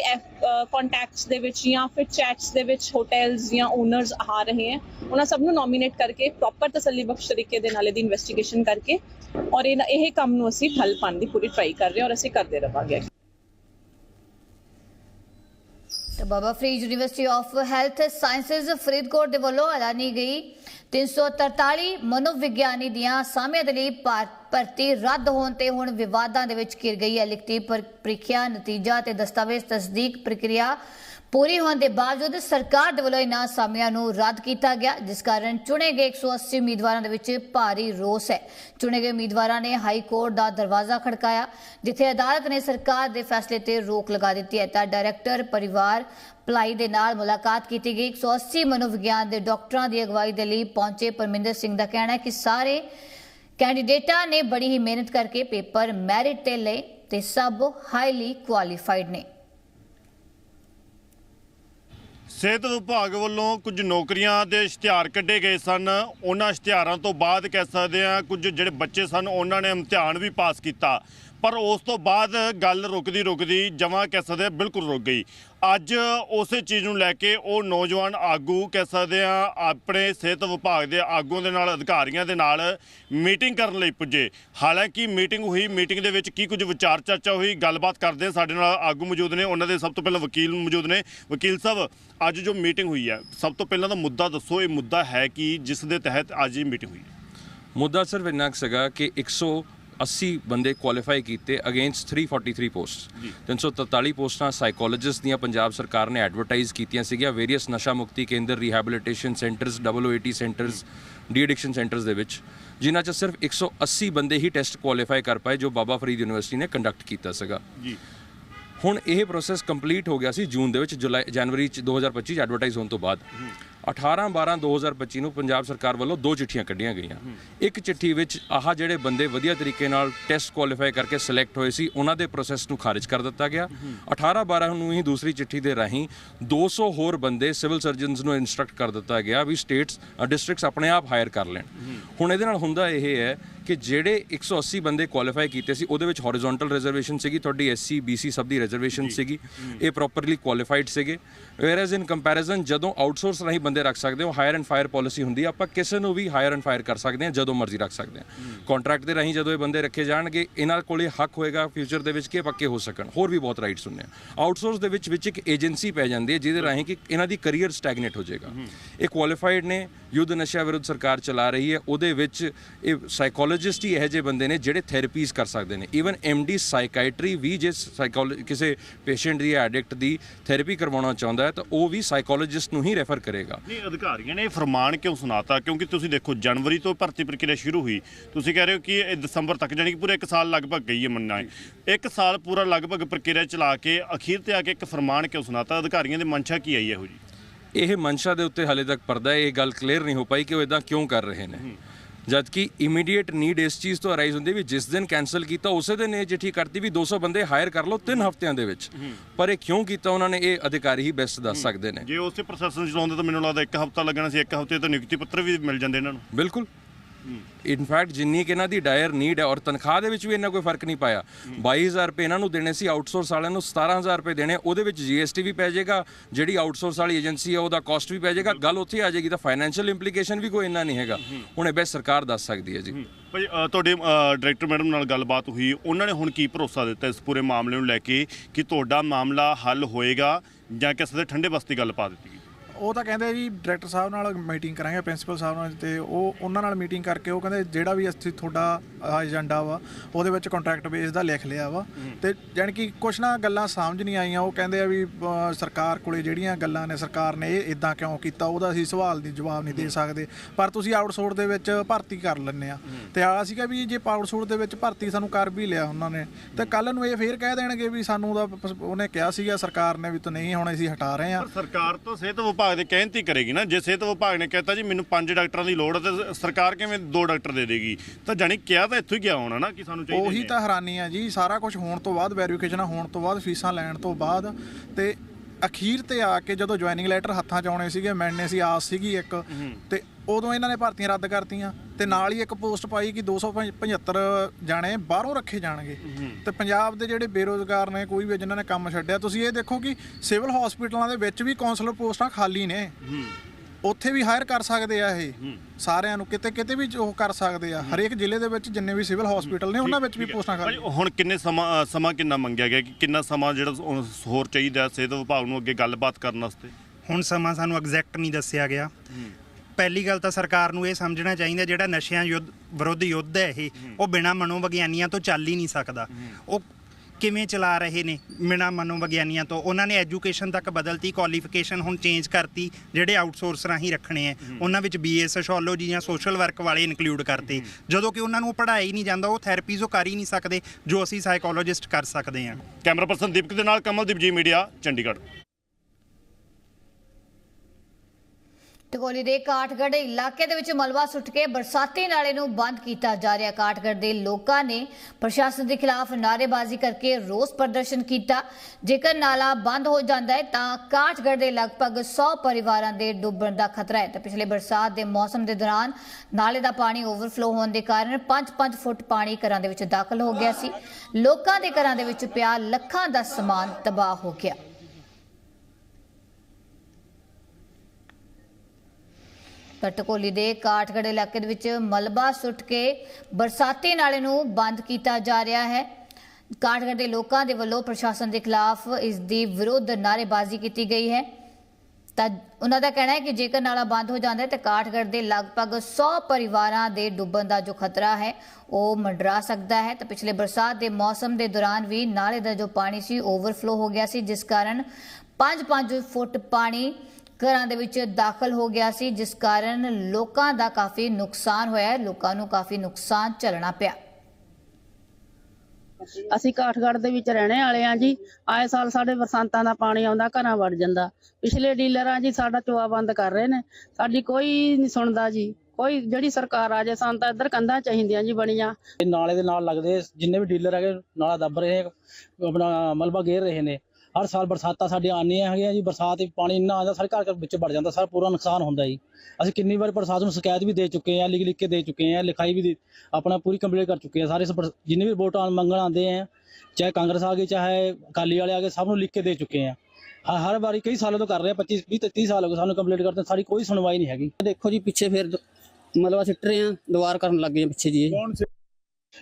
ਕੰਟੈਕਟਸ ਦੇ ਵਿੱਚ ਜਾਂ ਫਿਰ ਚੈਟਸ ਦੇ ਵਿੱਚ ਹੋਟਲਸ ਜਾਂ ਓਨਰਸ ਆ ਰਹੇ ਹਨ ਉਹਨਾਂ ਸਭ ਨੂੰ ਨੋਮੀਨੇਟ ਕਰਕੇ ਪ੍ਰੋਪਰ ਤਸੱਲੀ ਬਖਸ਼ ਤਰੀਕੇ ਦੇ ਨਾਲ ਇਹਦੀ ਇਨਵੈਸਟੀਗੇਸ਼ਨ ਕਰਕੇ ਔਰ ਇਹ ਇਹ ਕੰਮ ਨੂੰ ਅਸੀਂ ਹੱਲ ਪਾਉਣ ਦੀ ਪੂਰੀ ਟਰਾਈ ਕਰ ਰਹੇ ਔਰ ਅਸੀਂ ਕਰਦੇ ਰਵਾਂਗੇ Baba Farid university of health sciences Faridkot ਦੇ ਵੱਲੋਂ ਐਲਾਨੀ ਗਈ 343 ਮਨੋਵਿਗਿਆਨੀ ਦੀਆਂ ਸਾਮਿਆਂ ਦੇ ਲਈ ਭਾਰ- ਭਰਤੀ ਰੱਦ ਹੋਣ ਤੇ ਹੁਣ ਵਿਵਾਦਾਂ ਦੇ ਵਿੱਚ ਘਿਰ ਗਈ ਹੈ ਲਿਖਤੀ ਪ੍ਰੀਖਿਆ ਨਤੀਜਾ ਤੇ ਦਸਤਾਵੇਜ਼ ਤਸਦੀਕ ਪ੍ਰਕਿਰਿਆ ਪੂਰੀ ਹੋਣ ਦੇ ਬਾਵਜੂਦ ਸਰਕਾਰ ਦੇ ਵੱਲੋਂ ਇਹਨਾਂ ਅਸਾਮੀਆਂ ਨੂੰ ਰੱਦ ਕੀਤਾ ਗਿਆ, ਜਿਸ ਕਾਰਨ ਚੁਣੇ ਗਏ 180 ਉਮੀਦਵਾਰਾਂ ਦੇ ਵਿੱਚ ਭਾਰੀ ਰੋਸ ਹੈ। ਚੁਣੇ ਗਏ ਉਮੀਦਵਾਰਾਂ ਨੇ ਹਾਈ ਕੋਰਟ ਦਾ ਦਰਵਾਜ਼ਾ ਖੜਕਾਇਆ, ਜਿੱਥੇ ਅਦਾਲਤ ਨੇ ਸਰਕਾਰ ਦੇ ਫੈਸਲੇ ਤੇ ਰੋਕ ਲਗਾ ਦਿੱਤੀ ਹੈ। ਤਾਂ ਡਾਇਰੈਕਟਰ ਪਰਿਵਾਰ ਭਲਾਈ ਦੇ ਨਾਲ ਮੁਲਾਕਾਤ ਕੀਤੀ ਗਈ। 180 ਮਨੋਵਿਗਿਆਨ ਦੇ ਡਾਕਟਰਾਂ ਦੀ ਅਗਵਾਈ ਦੇ ਲਈ ਪਹੁੰਚੇ ਪਰਮਿੰਦਰ ਸਿੰਘ ਦਾ ਕਹਿਣਾ ਹੈ ਕਿ ਸਾਰੇ ਕੈਂਡੀਡੇਟਾਂ ਨੇ ਬੜੀ ਹੀ ਮਿਹਨਤ ਕਰਕੇ ਪੇਪਰ ਮੈਰਿਟ ਤੇ ਲਏ ਤੇ ਸਭ ਹਾਈਲੀ ਕੁਆਲੀਫਾਈਡ ਨੇ। ਸਿਹਤ ਵਿਭਾਗ ਵੱਲੋਂ ਕੁਝ ਨੌਕਰੀਆਂ ਦੇ ਇਸ਼ਤਿਹਾਰ ਕੱਢੇ ਗਏ ਸਨ। ਉਹਨਾਂ ਇਸ਼ਤਿਹਾਰਾਂ ਤੋਂ ਬਾਅਦ ਕਹਿ ਸਕਦੇ ਆ ਕੁਝ ਜਿਹੜੇ ਬੱਚੇ ਸਨ, ਉਹਨਾਂ ਨੇ ਇਮਤਿਹਾਨ ਵੀ ਪਾਸ ਕੀਤਾ। ਪਰ ਉਸ ਤੋਂ ਬਾਅਦ ਗੱਲ ਰੁਕਦੀ ਰੁਕਦੀ ਜਮਾਂ ਕਹਿ ਸਕਦੇ ਆ ਬਿਲਕੁਲ ਰੁਕ ਗਈ। ਅੱਜ ਉਸੇ ਚੀਜ਼ ਨੂੰ ਲੈ ਕੇ ਉਹ ਨੌਜਵਾਨ ਆਗੂ ਕਹਿ ਸਕਦੇ ਆ ਆਪਣੇ ਸਿਹਤ ਵਿਭਾਗ ਦੇ ਆਗੂਆਂ ਦੇ ਨਾਲ, ਅਧਿਕਾਰੀਆਂ ਦੇ ਨਾਲ ਮੀਟਿੰਗ ਕਰਨ ਲਈ ਪੁੱਜੇ। ਹਾਲਾਂਕਿ ਮੀਟਿੰਗ ਹੋਈ, ਮੀਟਿੰਗ ਦੇ ਵਿੱਚ ਕੀ ਕੁਝ ਵਿਚਾਰ ਚਰਚਾ ਹੋਈ, ਗੱਲਬਾਤ ਕਰਦੇ ਸਾਡੇ ਨਾਲ ਆਗੂ ਮੌਜੂਦ ਨੇ, ਉਹਨਾਂ ਦੇ ਸਭ ਤੋਂ ਪਹਿਲਾਂ ਵਕੀਲ ਮੌਜੂਦ ਨੇ। ਵਕੀਲ ਸਾਹਿਬ, ਅੱਜ ਜੋ ਮੀਟਿੰਗ ਹੋਈ ਹੈ, ਸਭ ਤੋਂ ਪਹਿਲਾਂ ਤਾਂ ਮੁੱਦਾ ਦੱਸੋ, ਇਹ ਮੁੱਦਾ ਹੈ ਕਿ, ਜਿਸ ਦੇ ਤਹਿਤ ਅੱਜ ਇਹ ਮੀਟਿੰਗ ਹੋਈ ਹੈ? ਮੁੱਦਾ ਸਿਰਫ ਇੰਨਾ ਕੁ ਸੀਗਾ ਕਿ 180 ਬੰਦੇ ਕੁਆਲੀਫਾਈ ਕੀਤੇ ਅਗੇਂਸਟ 343 ਪੋਸਟ 343 ਪੋਸਟਾਂ ਸਾਈਕੋਲੋਜਿਸਟ ਦੀਆਂ ਪੰਜਾਬ ਸਰਕਾਰ ਨੇ ਐਡਵਰਟਾਈਜ਼ ਕੀਤੀਆਂ ਸੀਗੀਆਂ ਵੇਰੀਅਸ ਨਸ਼ਾ ਮੁਕਤੀ ਕੇਂਦਰ rehabilitation centres WAT centres de addiction centres ਦੇ ਵਿੱਚ ਜਿਨ੍ਹਾਂ 'ਚ ਸਿਰਫ 180 ਬੰਦੇ ਹੀ ਟੈਸਟ ਕੁਆਲੀਫਾਈ ਕਰ ਪਾਏ ਜੋ ਬਾਬਾ ਫਰੀਦ ਯੂਨੀਵਰਸਿਟੀ ਨੇ ਕੰਡਕਟ ਕੀਤਾ ਸੀਗਾ। ਜੀ। ਹੁਣ ਇਹ ਪ੍ਰੋਸੈਸ ਕੰਪਲੀਟ ਹੋ ਗਿਆ ਸੀ ਜੂਨ ਦੇ ਵਿੱਚ ਜੁਲਾਈ ਜਨਵਰੀ ਚ 2025 ਚ ਐਡਵਰਟਾਈਜ਼ ਹੋਣ ਤੋਂ ਬਾਅਦ। 18 12 2025 ਨੂੰ ਪੰਜਾਬ ਸਰਕਾਰ ਵੱਲੋਂ ਦੋ ਚਿੱਠੀਆਂ ਕੱਢੀਆਂ ਗਈਆਂ। ਇੱਕ ਚਿੱਠੀ ਵਿੱਚ ਆਹ ਜਿਹੜੇ ਬੰਦੇ ਵਧੀਆ ਤਰੀਕੇ ਨਾਲ ਟੈਸਟ ਕੁਆਲੀਫਾਈ ਕਰਕੇ ਸਿਲੈਕਟ ਹੋਏ ਸੀ, ਉਹਨਾਂ ਦੇ ਪ੍ਰੋਸੈਸ ਨੂੰ ਖਾਰਿਜ ਕਰ ਦਿੱਤਾ ਗਿਆ। 18 12 ਨੂੰ ਹੀ ਦੂਸਰੀ ਚਿੱਠੀ ਦੇ ਰਾਹੀਂ 200 ਹੋਰ ਬੰਦੇ ਸਿਵਲ ਸਰਜਨਸ ਨੂੰ ਇਨਸਟਰਕਟ ਕਰ ਦਿੱਤਾ ਗਿਆ ਵੀ ਸਟੇਟਸ ਡਿਸਟ੍ਰਿਕਟਸ ਆਪਣੇ ਆਪ ਹਾਇਰ ਕਰ ਲੈਣ। ਹੁਣ ਇਹਦੇ ਨਾਲ ਹੁੰਦਾ ਇਹ ਹੈ ਕਿ ਜਿਹੜੇ 180 ਬੰਦੇ ਕੁਆਲੀਫਾਈ ਕੀਤੇ ਸੀ ਉਹਦੇ ਵਿੱਚ ਹੌਰੀਜ਼ੌਂਟਲ ਰਿਜ਼ਰਵੇਸ਼ਨ ਸੀਗੀ ਤੁਹਾਡੀ ਐਸਸੀ ਬੀਸੀ ਸਭ ਦੀ ਰਿਜ਼ਰਵੇਸ਼ਨ ਸੀਗੀ। ਇਹ ਪ੍ਰੋਪਰਲੀ ਕੁਆਲੀਫਾਈਡ ਸੀਗੇ। ਵੇਅਰਐਜ਼ ਇਨ ਕੰਪੈਰੀਜ਼ਨ ਜਦੋਂ ਆਊਟਸੋਰਸ ਰਾਹੀਂ ਬੰਦੇ ਰੱਖ ਸਕਦੇ ਹੋ ਹਾਇਰ ਐਂਡ ਫਾਇਰ ਪਾਲਿਸੀ ਹੁੰਦੀ ਹੈ ਆਪਾਂ ਕਿਸੇ ਨੂੰ ਵੀ ਹਾਇਰ ਐਂਡ ਫਾਇਰ ਕਰ ਸਕਦੇ ਹਾਂ ਜਦੋਂ ਮਰਜ਼ੀ ਰੱਖ ਸਕਦੇ ਹਾਂ। ਕੰਟਰੈਕਟ ਦੇ ਰਾਹੀਂ ਜਦੋਂ ਇਹ ਬੰਦੇ ਰੱਖੇ ਜਾਣਗੇ ਇਹਨਾਂ ਕੋਲੇ ਹੱਕ ਹੋਏਗਾ ਫਿਊਚਰ ਦੇ ਵਿੱਚ ਕਿ ਇਹ ਪੱਕੇ ਹੋ ਸਕਣ। ਹੋਰ ਵੀ ਬਹੁਤ ਰਾਈਟਸ ਹੁੰਦੇ ਆ। ਆਊਟਸੋਰਸ ਦੇ ਵਿੱਚ ਵਿੱਚ ਇੱਕ ਏਜੰਸੀ ਪੈ ਜਾਂਦੀ ਹੈ ਜਿਹਦੇ ਰਾਹੀਂ ਕਿ ਇਹਨਾਂ ਦੀ ਕੈਰੀਅਰ ਸਟੈਗਨੇਟ ਹੋ ਜਾਏਗਾ। ਇਹ ਕੁਆਲੀਫਾਈਡ ਨੇ ਯੁੱਧ ਨਸ਼ਾ ਵਿਰੁੱਧ ਸਰਕਾਰ ਚਲਾ ਰਹੀ ਹੈ ਉਹਦੇ ਵਿੱਚ ਇਹ ਸਾਈਕੋਲੋਜਿਸਟ ਹੀ ਇਹੋ ਜਿਹੇ ਬੰਦੇ ਨੇ ਜਿਹੜੇ ਥੈਰੇਪੀਜ਼ ਕਰ ਸਕਦੇ ਨੇ। ਈਵਨ ਡੀ ਸਾਈਕਾਇਟਰੀ ਵੀ ਜੇ ਸਾਈਕੋਲੋਜੀ ਕਿਸੇ ਪੇਸ਼ੈਂਟ ਦੀ ਐਡਿਕਟ ਦੀ ਥੈਰੇਪੀ ਕਰਵਾਉਣਾ ਚਾਹੁੰਦਾ ਹੈ ਤਾਂ ਉਹ ਵੀ ਸਾਈਕੋਲੋਜਿਸਟ ਨੂੰ ਹੀ ਰੈਫਰ ਕਰੇਗਾ। ਨਹੀਂ ਅਧਿਕਾਰੀਆਂ ਨੇ ਇਹ ਫਰਮਾਨ ਕਿਉਂ ਸੁਣਾਤਾ? ਕਿਉਂਕਿ ਤੁਸੀਂ ਦੇਖੋ ਜਨਵਰੀ ਤੋਂ ਭਰਤੀ ਪ੍ਰਕਿਰਿਆ ਸ਼ੁਰੂ ਹੋਈ। ਤੁਸੀਂ ਕਹਿ ਰਹੇ ਹੋ ਕਿ ਇਹ ਦਸੰਬਰ ਤੱਕ ਜਾਨੀ ਕਿ ਪੂਰਾ 1 ਸਾਲ ਲਗਭਗ ਗਈ ਹੈ ਮੰਨਣਾ। ਹੈ 1 ਸਾਲ ਪੂਰਾ ਲਗਭਗ ਪ੍ਰਕਿਰਿਆ ਚਲਾ ਕੇ ਅਖੀਰ ਤੇ ਆ ਕੇ ਇੱਕ ਫਰਮਾਨ ਕਿਉਂ ਸੁਣਾਤਾ? ਅਧਿਕਾਰੀਆਂ ਦੀ ਮਨਸ਼ਾ ਕੀ ਆਈ ਇਹੋ ਜੀ? ਇਹ ਮਨਸ਼ਾ ਦੇ ਉੱਤੇ ਹਾਲੇ ਤੱਕ ਪਰਦਾ ਹੈ ਇਹ ਗੱਲ ਕਲੀਅਰ ਨਹੀਂ ਹੋ ਪਾਈ ਕਿ ਉਹ ਇਦਾਂ ਕਿਉਂ ਕਰ ਰਹੇ ਨੇ। ਜਦ ਕਿ ਇਮੀਡੀਏਟ ਨੀਡ ਇਸ ਚੀਜ਼ ਤੋਂ ਅਰਾਈਜ਼ ਹੁੰਦੀ ਵੀ ਜਿਸ ਦਿਨ ਕੈਨਸਲ ਕੀਤਾ ਉਸੇ ਦਿਨ ਇਹ ਚਿੱਠੀ ਕਰਤੀ ਵੀ 200 ਬੰਦੇ ਹਾਇਰ ਕਰ ਲਓ 3 ਹਫ਼ਤਿਆਂ ਦੇ ਵਿੱਚ। ਪਰ ਇਹ ਕਿਉਂ ਕੀਤਾ ਉਹਨਾਂ ਨੇ? ਇਹ ਅਧਿਕਾਰੀ ਹੀ ਬੈਸਟ ਦੱਸ ਸਕਦੇ ਨੇ। ਜੇ ਉਸੇ ਪ੍ਰੋਸੈਸ ਨੂੰ ਚਲਾਉਂਦੇ ਤਾਂ ਮੈਨੂੰ ਲੱਗਦਾ 1 ਹਫ਼ਤਾ ਲੱਗਣਾ ਸੀ 1 ਹਫ਼ਤੇ ਤੋਂ ਨਿਯੁਕਤੀ ਪੱਤਰ ਵੀ ਮਿਲ ਜਾਂਦੇ ਇਹਨਾਂ ਨੂੰ। ਬਿਲਕੁਲ। ਇਨਫੈਕਟ ਜਿੰਨੀ ਕਿ ਇਹਨਾਂ ਦੀ ਡਾਇਰ ਨੀਡ ਹੈ ਔਰ ਤਨਖਾਹ ਦੇ ਵਿੱਚ ਵੀ ਇਹਨਾਂ ਕੋਈ ਫ਼ਰਕ ਨਹੀਂ ਪਾਇਆ। 22000 ਰੁਪਏ ਇਹਨਾਂ ਨੂੰ ਦੇਣੇ ਸੀ ਆਊਟਸੋਰਸ ਵਾਲਿਆਂ ਨੂੰ 17000 ਰੁਪਏ ਦੇਣੇ ਉਹਦੇ ਵਿੱਚ ਜੀਐਸਟੀ ਵੀ ਪੈ ਜਾਏਗਾ ਜਿਹੜੀ ਆਊਟਸੋਰਸ ਵਾਲੀ ਏਜੰਸੀ ਹੈ ਉਹਦਾ ਕਾਸਟ ਵੀ ਪੈ ਜਾਏਗਾ ਗੱਲ ਉੱਥੇ ਆ ਜਾਏਗੀ ਤਾਂ ਫਾਈਨੈਂਸ਼ੀਅਲ ਇੰਪਲੀਕੇਸ਼ਨ ਵੀ ਕੋਈ ਇੰਨਾ ਨਹੀਂ ਹੈਗਾ। ਹੁਣ ਇਹ ਬੈਸ ਸਰਕਾਰ ਦੱਸ ਸਕਦੀ ਹੈ ਜੀ। ਭਾਈ ਅ, ਤੁਹਾਡੇ ਡਾਇਰੈਕਟਰ ਮੈਡਮ ਨਾਲ ਗੱਲਬਾਤ ਹੋਈ ਉਹਨਾਂ ਨੇ ਹੁਣ ਕੀ ਭਰੋਸਾ ਦਿੱਤਾ ਇਸ ਪੂਰੇ ਮਾਮਲੇ ਨੂੰ ਲੈ ਕੇ ਕਿ ਤੁਹਾਡਾ ਮਾਮਲਾ ਹੱਲ ਹੋਏਗਾ ਜਾਂ ਕਿਸੇ ਦੇ ਠੰਡੇ ਬਸਤੀ ਗੱਲ ਪਾ ਦਿੱਤੀ ਉਹ ਤਾਂ ਕਹਿੰਦੇ ਜੀ ਡਾਇਰੈਕਟਰ ਸਾਹਿਬ ਨਾਲ ਮੀਟਿੰਗ ਕਰਾਂਗੇ ਪ੍ਰਿੰਸੀਪਲ ਸਾਹਿਬ ਨਾਲ ਤੇ ਉਹ ਉਹਨਾਂ ਨਾਲ ਮੀਟਿੰਗ ਕਰਕੇ ਉਹ ਕਹਿੰਦੇ ਜਿਹੜਾ ਵੀ ਅਸੀਂ ਤੁਹਾਡਾ ਏਜੰਡਾ ਵਾ ਉਹਦੇ ਵਿੱਚ ਕੰਟਰੈਕਟ ਬੇਸ ਦਾ ਲਿਖ ਲਿਆ ਵਾ। ਤੇ ਜਾਣੀ ਕਿ ਕੁਛ ਨਾ ਗੱਲਾਂ ਸਮਝ ਨਹੀਂ ਆਈਆਂ ਉਹ ਕਹਿੰਦੇ ਆ ਵੀ ਸਰਕਾਰ ਕੋਲੇ ਜਿਹੜੀਆਂ ਗੱਲਾਂ ਨੇ ਸਰਕਾਰ ਨੇ ਇਹ ਇਦਾਂ ਕਿਉਂ ਕੀਤਾ ਉਹਦਾ ਅਸੀਂ ਸਵਾਲ ਦੀ ਜਵਾਬ ਨਹੀਂ ਦੇ ਸਕਦੇ। ਪਰ ਤੁਸੀਂ ਆਊਟਸੋਰਸ ਦੇ ਵਿੱਚ ਭਰਤੀ ਕਰ ਲੈਂਦੇ ਆ। ਤੇ ਆ ਸੀਗਾ ਵੀ ਜੇ ਆਊਟਸੋਰਸ ਦੇ ਵਿੱਚ ਭਰਤੀ ਸਾਨੂੰ ਕਰ ਵੀ ਲਿਆ ਉਹਨਾਂ ਨੇ ਤੇ ਕੱਲ ਨੂੰ ਇਹ ਫੇਰ ਕਹਿ ਦੇਣਗੇ ਵੀ ਸਾਨੂੰ ਦਾ ਉਹਨੇ ਕਿਹਾ ਸੀਗਾ ਸਰਕਾਰ ਨੇ ਵੀ ਤਾਂ ਨਹੀਂ ਹੁਣ ਅਸੀਂ ਹਟਾ ਰਹੇ ਆ। ਸਰਕਾਰ ਤਾਂ ਸਿਹਤ ਵਿਭਾਗ ਦੇ ਕਹਿਣਤੀ ਕਰੇਗੀ ਨਾ ਜੇ ਸਿਹਤ ਵਿਭਾਗ ਨੇ ਕਹਿਤਾ ਜੀ ਮੈਨੂੰ ਪੰਜ ਡਾਕਟਰਾਂ ਦੀ ਲੋੜ ਹੈ ਤੇ ਸਰਕਾਰ ਕਿਵੇਂ ਦੋ ਡਾਕਟਰ ਦੇ ਦੇਗੀ ਤਾਂ ਜਾਣੀ ਕਿਹਾ ਤਾਂ ਇੱਥੋਂ ਹੀ ਗਿਆ ਹੋਣਾ ਨਾ ਕਿ ਸਾਨੂੰ ਚਾਹੀਦੇ ਉਹੀ ਨੇ। ਤਾਂ ਹੈਰਾਨੀ ਆ ਜੀ ਸਾਰਾ ਕੁਝ ਹੋਣ ਤੋਂ ਬਾਅਦ ਵੈਰੀਫਿਕੇਸ਼ਨ ਹੋਣ ਤੋਂ ਬਾਅਦ ਫੀਸਾਂ ਲੈਣ ਤੋਂ ਬਾਅਦ ਤੇ ਅਖੀਰ ਤੇ ਆ ਕੇ ਜਦੋਂ ਜੁਆਇਨਿੰਗ ਲੈਟਰ ਹੱਥਾਂ 'ਚ ਆਉਣੇ ਸੀਗੇ ਮਿਲਣੇ ਸੀ ਆਸ ਸੀਗੀ ਇੱਕ। ਤੇ ਉਦੋਂ ਇਹਨਾਂ ਨੇ ਭਰਤੀਆਂ ਰੱਦ ਕਰਤੀਆਂ। ਤੇ ਨਾਲ ਹੀ ਇੱਕ ਪੋਸਟ ਪਾਈ ਕਿ 275 ਜਾਣੇ ਬਾਹਰੋਂ ਰੱਖੇ ਜਾਣਗੇ। ਤੇ ਪੰਜਾਬ ਦੇ ਜਿਹੜੇ ਬੇਰੋਜ਼ਗਾਰ ਨੇ ਕੋਈ ਵੀ ਜਿਨ੍ਹਾਂ ਨੇ ਕੰਮ ਛੱਡਿਆ ਤੁਸੀਂ ਇਹ ਦੇਖੋ ਕਿ ਸਿਵਲ ਹਸਪੀਟਲਾਂ ਦੇ ਵਿੱਚ ਵੀ ਕਾਉਂਸਲਰ ਪੋਸਟਾਂ ਖਾਲੀ ਨੇ। ਉੱਥੇ ਵੀ ਹਾਇਰ ਕਰ ਸਕਦੇ ਆ ਇਹ। ਸਾਰਿਆਂ ਨੂੰ ਕਿਤੇ ਕਿਤੇ ਵੀ ਉਹ ਕਰ ਸਕਦੇ ਆ। ਹਰੇਕ ਜ਼ਿਲ੍ਹੇ ਦੇ ਵਿੱਚ ਜਿੰਨੇ ਵੀ ਸਿਵਲ ਹਸਪੀਟਲ ਨੇ ਉਹਨਾਂ ਵਿੱਚ ਵੀ ਪੋਸਟਾਂ ਭਾਜੀ ਖਾਲੀ ਹੁਣ ਕਿੰਨੇ ਸਮਾਂ ਸਮਾਂ ਕਿੰਨਾ ਮੰਗਿਆ ਗਿਆ ਕਿ ਕਿੰਨਾ ਸਮਾਂ ਜਿਹੜਾ ਹੋਰ ਚਾਹੀਦਾ ਹੈ ਸਿਹਤ ਵਿਭਾਗ ਨੂੰ ਅੱਗੇ ਗੱਲਬਾਤ ਕਰਨ ਵਾਸਤੇ? ਹੁਣ ਸਮਾਂ ਸਾਨੂੰ ਐਗਜ਼ੈਕਟ ਨਹੀਂ ਦੱਸਿਆ ਗਿਆ। ਪਹਿਲੀ ਗੱਲ ਤਾਂ ਸਰਕਾਰ ਨੂੰ ਇਹ ਸਮਝਣਾ ਚਾਹੀਦਾ ਜਿਹੜਾ ਨਸ਼ਿਆਂ ਯੁੱਧ ਵਿਰੁੱਧ ਯੁੱਧ ਹੈ ਇਹ ਉਹ ਬਿਨਾਂ ਮਨੋਵਿਗਿਆਨੀਆਂ ਤੋਂ ਚੱਲ ਹੀ ਨਹੀਂ ਸਕਦਾ। ਉਹ ਕਿਵੇਂ ਚਲਾ ਰਹੇ ਨੇ ਬਿਨਾਂ ਮਨੋਵਿਗਿਆਨੀਆਂ ਤੋਂ? ਉਹਨਾਂ ਨੇ ਐਜੂਕੇਸ਼ਨ ਤੱਕ ਬਦਲਤੀ ਕੁਆਲੀਫਿਕੇਸ਼ਨ ਹੁਣ ਚੇਂਜ ਕਰਤੀ ਜਿਹੜੇ ਆਊਟਸੋਰਸ ਰਾਹੀਂ ਰੱਖਣੇ ਆ ਉਹਨਾਂ ਵਿੱਚ ਬੀਏ ਸੋਸ਼ੀਓਲੋਜੀ ਜਾਂ ਸੋਸ਼ਲ ਵਰਕ ਵਾਲੇ ਇਨਕਲੂਡ ਕਰਤੇ। ਜਦੋਂ ਕਿ ਉਹਨਾਂ ਨੂੰ ਪੜ੍ਹਾਇਆ ਹੀ ਨਹੀਂ ਜਾਂਦਾ ਉਹ ਥੈਰੇਪੀਜ਼ ਉਹ ਕਰ ਹੀ ਨਹੀਂ ਸਕਦੇ ਜੋ ਅਸੀਂ ਸਾਈਕੋਲੋਜਿਸਟ ਕਰ ਸਕਦੇ ਹਾਂ। ਕੈਮਰਾ ਪਰਸਨ ਦੀਪਕ ਦੇ ਨਾਲ ਕਮਲਦੀਪ ਜੀ ਮੀਡੀਆ ਚੰਡੀਗੜ੍ਹ। ਟਕੋਲੀ ਦੇ ਕਾਠਗੜ੍ਹ ਇਲਾਕੇ ਦੇ ਵਿੱਚ ਮਲਬਾ ਸੁੱਟ ਕੇ ਬਰਸਾਤੀ ਨਾਲੇ ਨੂੰ ਬੰਦ ਕੀਤਾ ਜਾ ਰਿਹਾ। ਕਾਠਗੜ੍ਹ ਦੇ ਲੋਕਾਂ ਨੇ ਪ੍ਰਸ਼ਾਸਨ ਦੇ ਖਿਲਾਫ ਨਾਅਰੇਬਾਜ਼ੀ ਕਰਕੇ ਰੋਸ ਪ੍ਰਦਰਸ਼ਨ ਕੀਤਾ। ਜੇਕਰ ਨਾਲਾ ਬੰਦ ਹੋ ਜਾਂਦਾ ਹੈ, ਤਾਂ ਕਾਠਗੜ੍ਹ ਦੇ ਲਗਭਗ 100 ਪਰਿਵਾਰਾਂ ਦੇ ਡੁੱਬਣ ਦਾ ਖਤਰਾ ਹੈ। ਤਾਂ ਪਿਛਲੇ ਬਰਸਾਤ ਦੇ ਮੌਸਮ ਦੇ ਦੌਰਾਨ ਨਾਲੇ ਦਾ ਪਾਣੀ ਓਵਰਫਲੋ ਹੋਣ ਦੇ ਕਾਰਨ 5-5 ਫੁੱਟ ਪਾਣੀ ਘਰਾਂ ਦੇ ਵਿੱਚ ਦਾਖਲ ਹੋ ਗਿਆ ਸੀ। ਲੋਕਾਂ ਦੇ ਘਰਾਂ ਦੇ ਵਿੱਚ ਪਿਆ ਲੱਖਾਂ ਦਾ ਸਮਾਨ ਤਬਾਹ ਹੋ ਗਿਆ। ਤਾਂ ਟਕੋਲੀ ਦੇ ਕਾਠਗੜ੍ਹ ਇਲਾਕੇ ਦੇ ਵਿੱਚ ਮਲਬਾ ਸੁੱਟ ਕੇ ਬਰਸਾਤੀ ਨਾਲੇ ਨੂੰ ਬੰਦ ਕੀਤਾ ਜਾ ਰਿਹਾ ਹੈ। ਕਾਠਗੜ੍ਹ ਦੇ ਲੋਕਾਂ ਦੇ ਵੱਲੋਂ ਪ੍ਰਸ਼ਾਸਨ ਦੇ ਖਿਲਾਫ ਇਸ ਦੀ ਵਿਰੋਧ ਨਾਅਰੇਬਾਜ਼ੀ ਕੀਤੀ ਗਈ ਹੈ। ਤਾਂ ਉਹਨਾਂ ਦਾ ਕਹਿਣਾ ਹੈ ਕਿ ਜੇਕਰ ਨਾਲਾ ਬੰਦ ਹੋ ਜਾਂਦਾ ਹੈ ਤਾਂ ਕਾਠਗੜ੍ਹ ਦੇ ਲਗਭਗ 100 ਪਰਿਵਾਰਾਂ ਦੇ ਡੁੱਬਣ ਦਾ ਜੋ ਖਤਰਾ ਹੈ, ਉਹ ਮੰਡਰਾ ਸਕਦਾ ਹੈ। ਤਾਂ ਪਿਛਲੇ ਬਰਸਾਤ ਦੇ ਮੌਸਮ ਦੇ ਦੌਰਾਨ ਵੀ ਨਾਲੇ ਦਾ ਜੋ ਪਾਣੀ ਸੀ ਓਵਰਫਲੋ ਹੋ ਗਿਆ ਸੀ, ਜਿਸ ਕਾਰਨ 5-5 ਫੁੱਟ ਪਾਣੀ ਘਰਾਂ ਦੇ ਵਿੱਚ ਦਾਖਲ ਹੋ ਗਿਆ ਸੀ ਜਿਸ ਕਾਰਨ ਲੋਕਾਂ ਦਾ ਕਾਫੀ ਨੁਕਸਾਨ ਹੋਇਆ ਹੈ ਲੋਕਾਂ ਨੂੰ ਕਾਫੀ ਨੁਕਸਾਨ ਝੱਲਣਾ ਪਿਆ। ਅਸੀਂ ਕਾਠਗੜ੍ਹ ਦੇ ਵਿੱਚ ਰਹਿਣੇ ਵਾਲੇ ਆ ਜੀ। ਆਏ ਸਾਲ ਸਾਡੇ ਬਰਸਾਤਾਂ ਦਾ ਪਾਣੀ ਆਉਂਦਾ ਘਰਾਂ ਵੜ ਜਾਂਦਾ। ਪਿਛਲੇ ਡੀਲਰਾਂ ਜੀ ਸਾਡਾ ਚੋਆ ਬੰਦ ਕਰ ਰਹੇ ਨੇ। ਸਾਡੀ ਕੋਈ ਨਹੀਂ ਸੁਣਦਾ ਜੀ। ਕੋਈ ਜਿਹੜੀ ਸਰਕਾਰ ਆ ਜਾਏ ਸਾਨੂੰ ਤਾਂ ਇੱਧਰ ਕੰਧਾਂ ਚਾਹੀਦੀਆਂ ਜੀ ਬਣੀਆਂ। ਇਹ ਨਾਲੇ ਦੇ ਨਾਲ ਲੱਗਦੇ ਜਿੰਨੇ ਵੀ ਡੀਲਰ ਹੈਗੇ ਨਾਲਾ ਦੱਬ ਰਹੇ ਆਪਣਾ ਮਲਬਾ ਗੇਰ ਰਹੇ ਨੇ। ਹਰ ਸਾਲ ਬਰਸਾਤਾਂ ਸਾਡੀਆਂ ਆਉਂਦੀਆਂ ਹੈਗੀਆਂ ਜੀ ਬਰਸਾਤ ਵਿੱਚ ਪਾਣੀ ਇੰਨਾ ਆਉਂਦਾ ਸਾਰੇ ਘਰ ਘਰ ਵਿੱਚ ਵੜ ਜਾਂਦਾ ਸਾਰਾ ਪੂਰਾ ਨੁਕਸਾਨ ਹੁੰਦਾ ਜੀ। ਅਸੀਂ ਕਿੰਨੀ ਵਾਰ ਪ੍ਰਸ਼ਾਸਨ ਨੂੰ ਸ਼ਿਕਾਇਤ ਵੀ ਦੇ ਚੁੱਕੇ ਆ ਲਿਖ ਲਿਖ ਕੇ ਦੇ ਚੁੱਕੇ ਆ ਲਿਖਾਈ ਵੀ ਆਪਣਾ ਪੂਰੀ ਕੰਪਲੀਟ ਕਰ ਚੁੱਕੇ ਆ ਸਾਰੇ ਜਿੰਨੇ ਵੀ ਵੋਟ ਮੰਗਣ ਆਉਂਦੇ ਆ ਚਾਹੇ ਕਾਂਗਰਸ ਆ ਗਏ ਚਾਹੇ ਅਕਾਲੀ ਵਾਲੇ ਆ ਗਏ ਸਭ ਨੂੰ ਲਿਖ ਕੇ ਦੇ ਚੁੱਕੇ ਆ ਹਰ ਵਾਰੀ ਕਈ ਸਾਲਾਂ ਤੋਂ ਕਰ ਰਹੇ ਆ 25 20 30 ਸਾਲ ਹੋ ਗਏ ਸਾਨੂੰ ਕੰਪਲੀਟ ਕਰਦੇ ਸਾਡੀ ਕੋਈ ਸੁਣਵਾਈ ਨਹੀਂ ਹੈਗੀ। ਦੇਖੋ ਜੀ ਪਿੱਛੇ ਫਿਰ ਮਲਬਾ ਸਿੱਟ ਰਹੇ ਆ ਦੁਆਰ ਕਰਨ ਲੱਗ ਪਿੱਛੇ ਜੀ।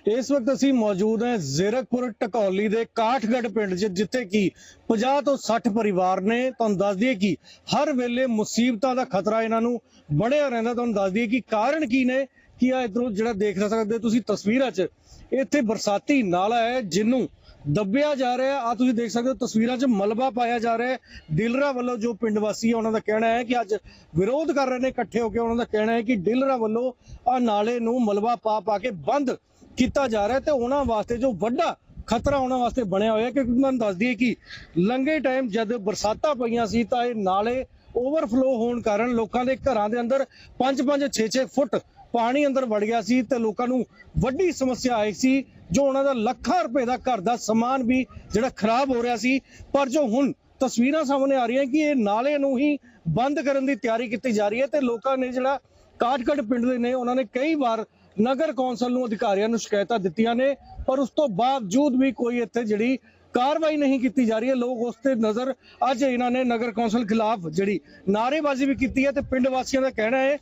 ਇਸ ਵਕਤ ਅਸੀਂ ਮੌਜੂਦ ਹਾਂ ਜ਼ੀਰਕਪੁਰ ਟਕੌਲੀ ਦੇ ਕਾਠਗੜ੍ਹ ਪਿੰਡ 'ਚ, ਜਿੱਥੇ ਕਿ 50 ਤੋਂ 60 ਪਰਿਵਾਰ ਨੇ ਤੁਹਾਨੂੰ ਦੱਸ ਦਈਏ ਕਿ ਹਰ ਵੇਲੇ ਮੁਸੀਬਤਾਂ ਦਾ ਖਤਰਾ ਇਹਨਾਂ ਨੂੰ ਬਣਿਆ ਰਹਿੰਦਾ। ਤੁਹਾਨੂੰ ਦੱਸ ਦਈਏ ਕਿ ਕਾਰਨ ਕੀ ਨੇ, ਕਿ ਆ ਇਧਰੋਂ ਜਿਹੜਾ ਦੇਖ ਸਕਦੇ ਹੋ ਤੁਸੀਂ ਤਸਵੀਰਾਂ 'ਚ, ਇੱਥੇ ਬਰਸਾਤੀ ਨਾਲਾ ਹੈ ਜਿਹਨੂੰ ਦੱਬਿਆ ਜਾ ਰਿਹਾ ਆ ਤੁਸੀਂ ਦੇਖ ਸਕਦੇ ਹੋ, ਤਸਵੀਰਾਂ 'ਚ ਮਲਬਾ ਪਾਇਆ ਜਾ ਰਿਹਾ ਡੀਲਰਾਂ ਵੱਲੋਂ ਜੋ ਪਿੰਡ ਵਾਸੀ ਹੈ, ਉਹਨਾਂ ਦਾ ਕਹਿਣਾ ਹੈ ਕਿ ਅੱਜ ਵਿਰੋਧ ਕਰ ਰਹੇ ਨੇ, ਇਕੱਠੇ ਹੋ ਕੇ ਉਹਨਾਂ ਦਾ ਕਹਿਣਾ ਹੈ ਕਿ ਡੀਲਰਾਂ ਵੱਲੋਂ ਆ ਨਾਲੇ ਨੂੰ ਮਲਬਾ ਪਾ ਪਾ ਕੇ ਬੰਦ ਕੀਤਾ ਜਾ ਰਿਹਾ ਤੇ ਉਹਨਾਂ ਵਾਸਤੇ ਜੋ ਵੱਡਾ ਖਤਰਾ ਉਹਨਾਂ ਵਾਸਤੇ ਬਣਿਆ ਹੋਇਆ ਕਿਉਂਕਿ ਤੁਹਾਨੂੰ ਦੱਸ ਦਈਏ ਕਿ ਲੰਘੇ ਟਾਈਮ ਜਦ ਬਰਸਾਤਾਂ ਪਈਆਂ ਸੀ, ਤਾਂ ਇਹ ਨਾਲੇ ਓਵਰਫਲੋ ਹੋਣ ਕਾਰਨ ਲੋਕਾਂ ਦੇ ਘਰਾਂ ਦੇ ਅੰਦਰ 5-5 6-6 ਫੁੱਟ ਪਾਣੀ ਅੰਦਰ ਵੜ ਗਿਆ ਸੀ ਤੇ ਲੋਕਾਂ ਨੂੰ ਵੱਡੀ ਸਮੱਸਿਆ ਆਈ ਸੀ, ਜੋ ਉਹਨਾਂ ਦਾ ਲੱਖਾਂ ਰੁਪਏ ਦਾ ਘਰ ਦਾ ਸਮਾਨ ਵੀ ਜਿਹੜਾ ਖਰਾਬ ਹੋ ਰਿਹਾ ਸੀ। ਪਰ ਜੋ ਹੁਣ ਤਸਵੀਰਾਂ ਸਾਹਮਣੇ ਆ ਰਹੀਆਂ ਕਿ ਇਹ ਨਾਲੇ ਨੂੰ ਹੀ ਬੰਦ ਕਰਨ ਦੀ ਤਿਆਰੀ ਕੀਤੀ ਜਾ ਰਹੀ ਹੈ ਤੇ ਲੋਕਾਂ ਨੇ ਜਿਹੜਾ ਕਾਠਗੜ੍ਹ ਪਿੰਡ ਦੇ ਨੇ, ਉਹਨਾਂ ਨੇ ਕਈ ਵਾਰ ਨਗਰ ਕੌਂਸਲ ਨੂੰ ਅਧਿਕਾਰੀਆਂ ਨੂੰ ਸ਼ਿਕਾਇਤਾਂ ਦਿੱਤੀਆਂ ਨੇ, ਪਰ ਉਸ ਤੋਂ ਬਾਵਜੂਦ ਵੀ ਕੋਈ ਇੱਥੇ ਜਿਹੜੀ ਕਾਰਵਾਈ ਨਹੀਂ ਕੀਤੀ ਜਾ ਰਹੀ ਹੈ, ਲੋਕ ਉਸ ਤੇ ਨਜ਼ਰ ਅੱਜ ਇਹਨਾਂ ਨੇ ਨਗਰ ਕੌਂਸਲ ਖਿਲਾਫ ਜਿਹੜੀ ਨਾਅਰੇਬਾਜ਼ੀ ਵੀ ਕੀਤੀ ਹੈ ਤੇ ਪਿੰਡ ਵਾਸੀਆਂ ਦਾ ਕਹਿਣਾ ਹੈ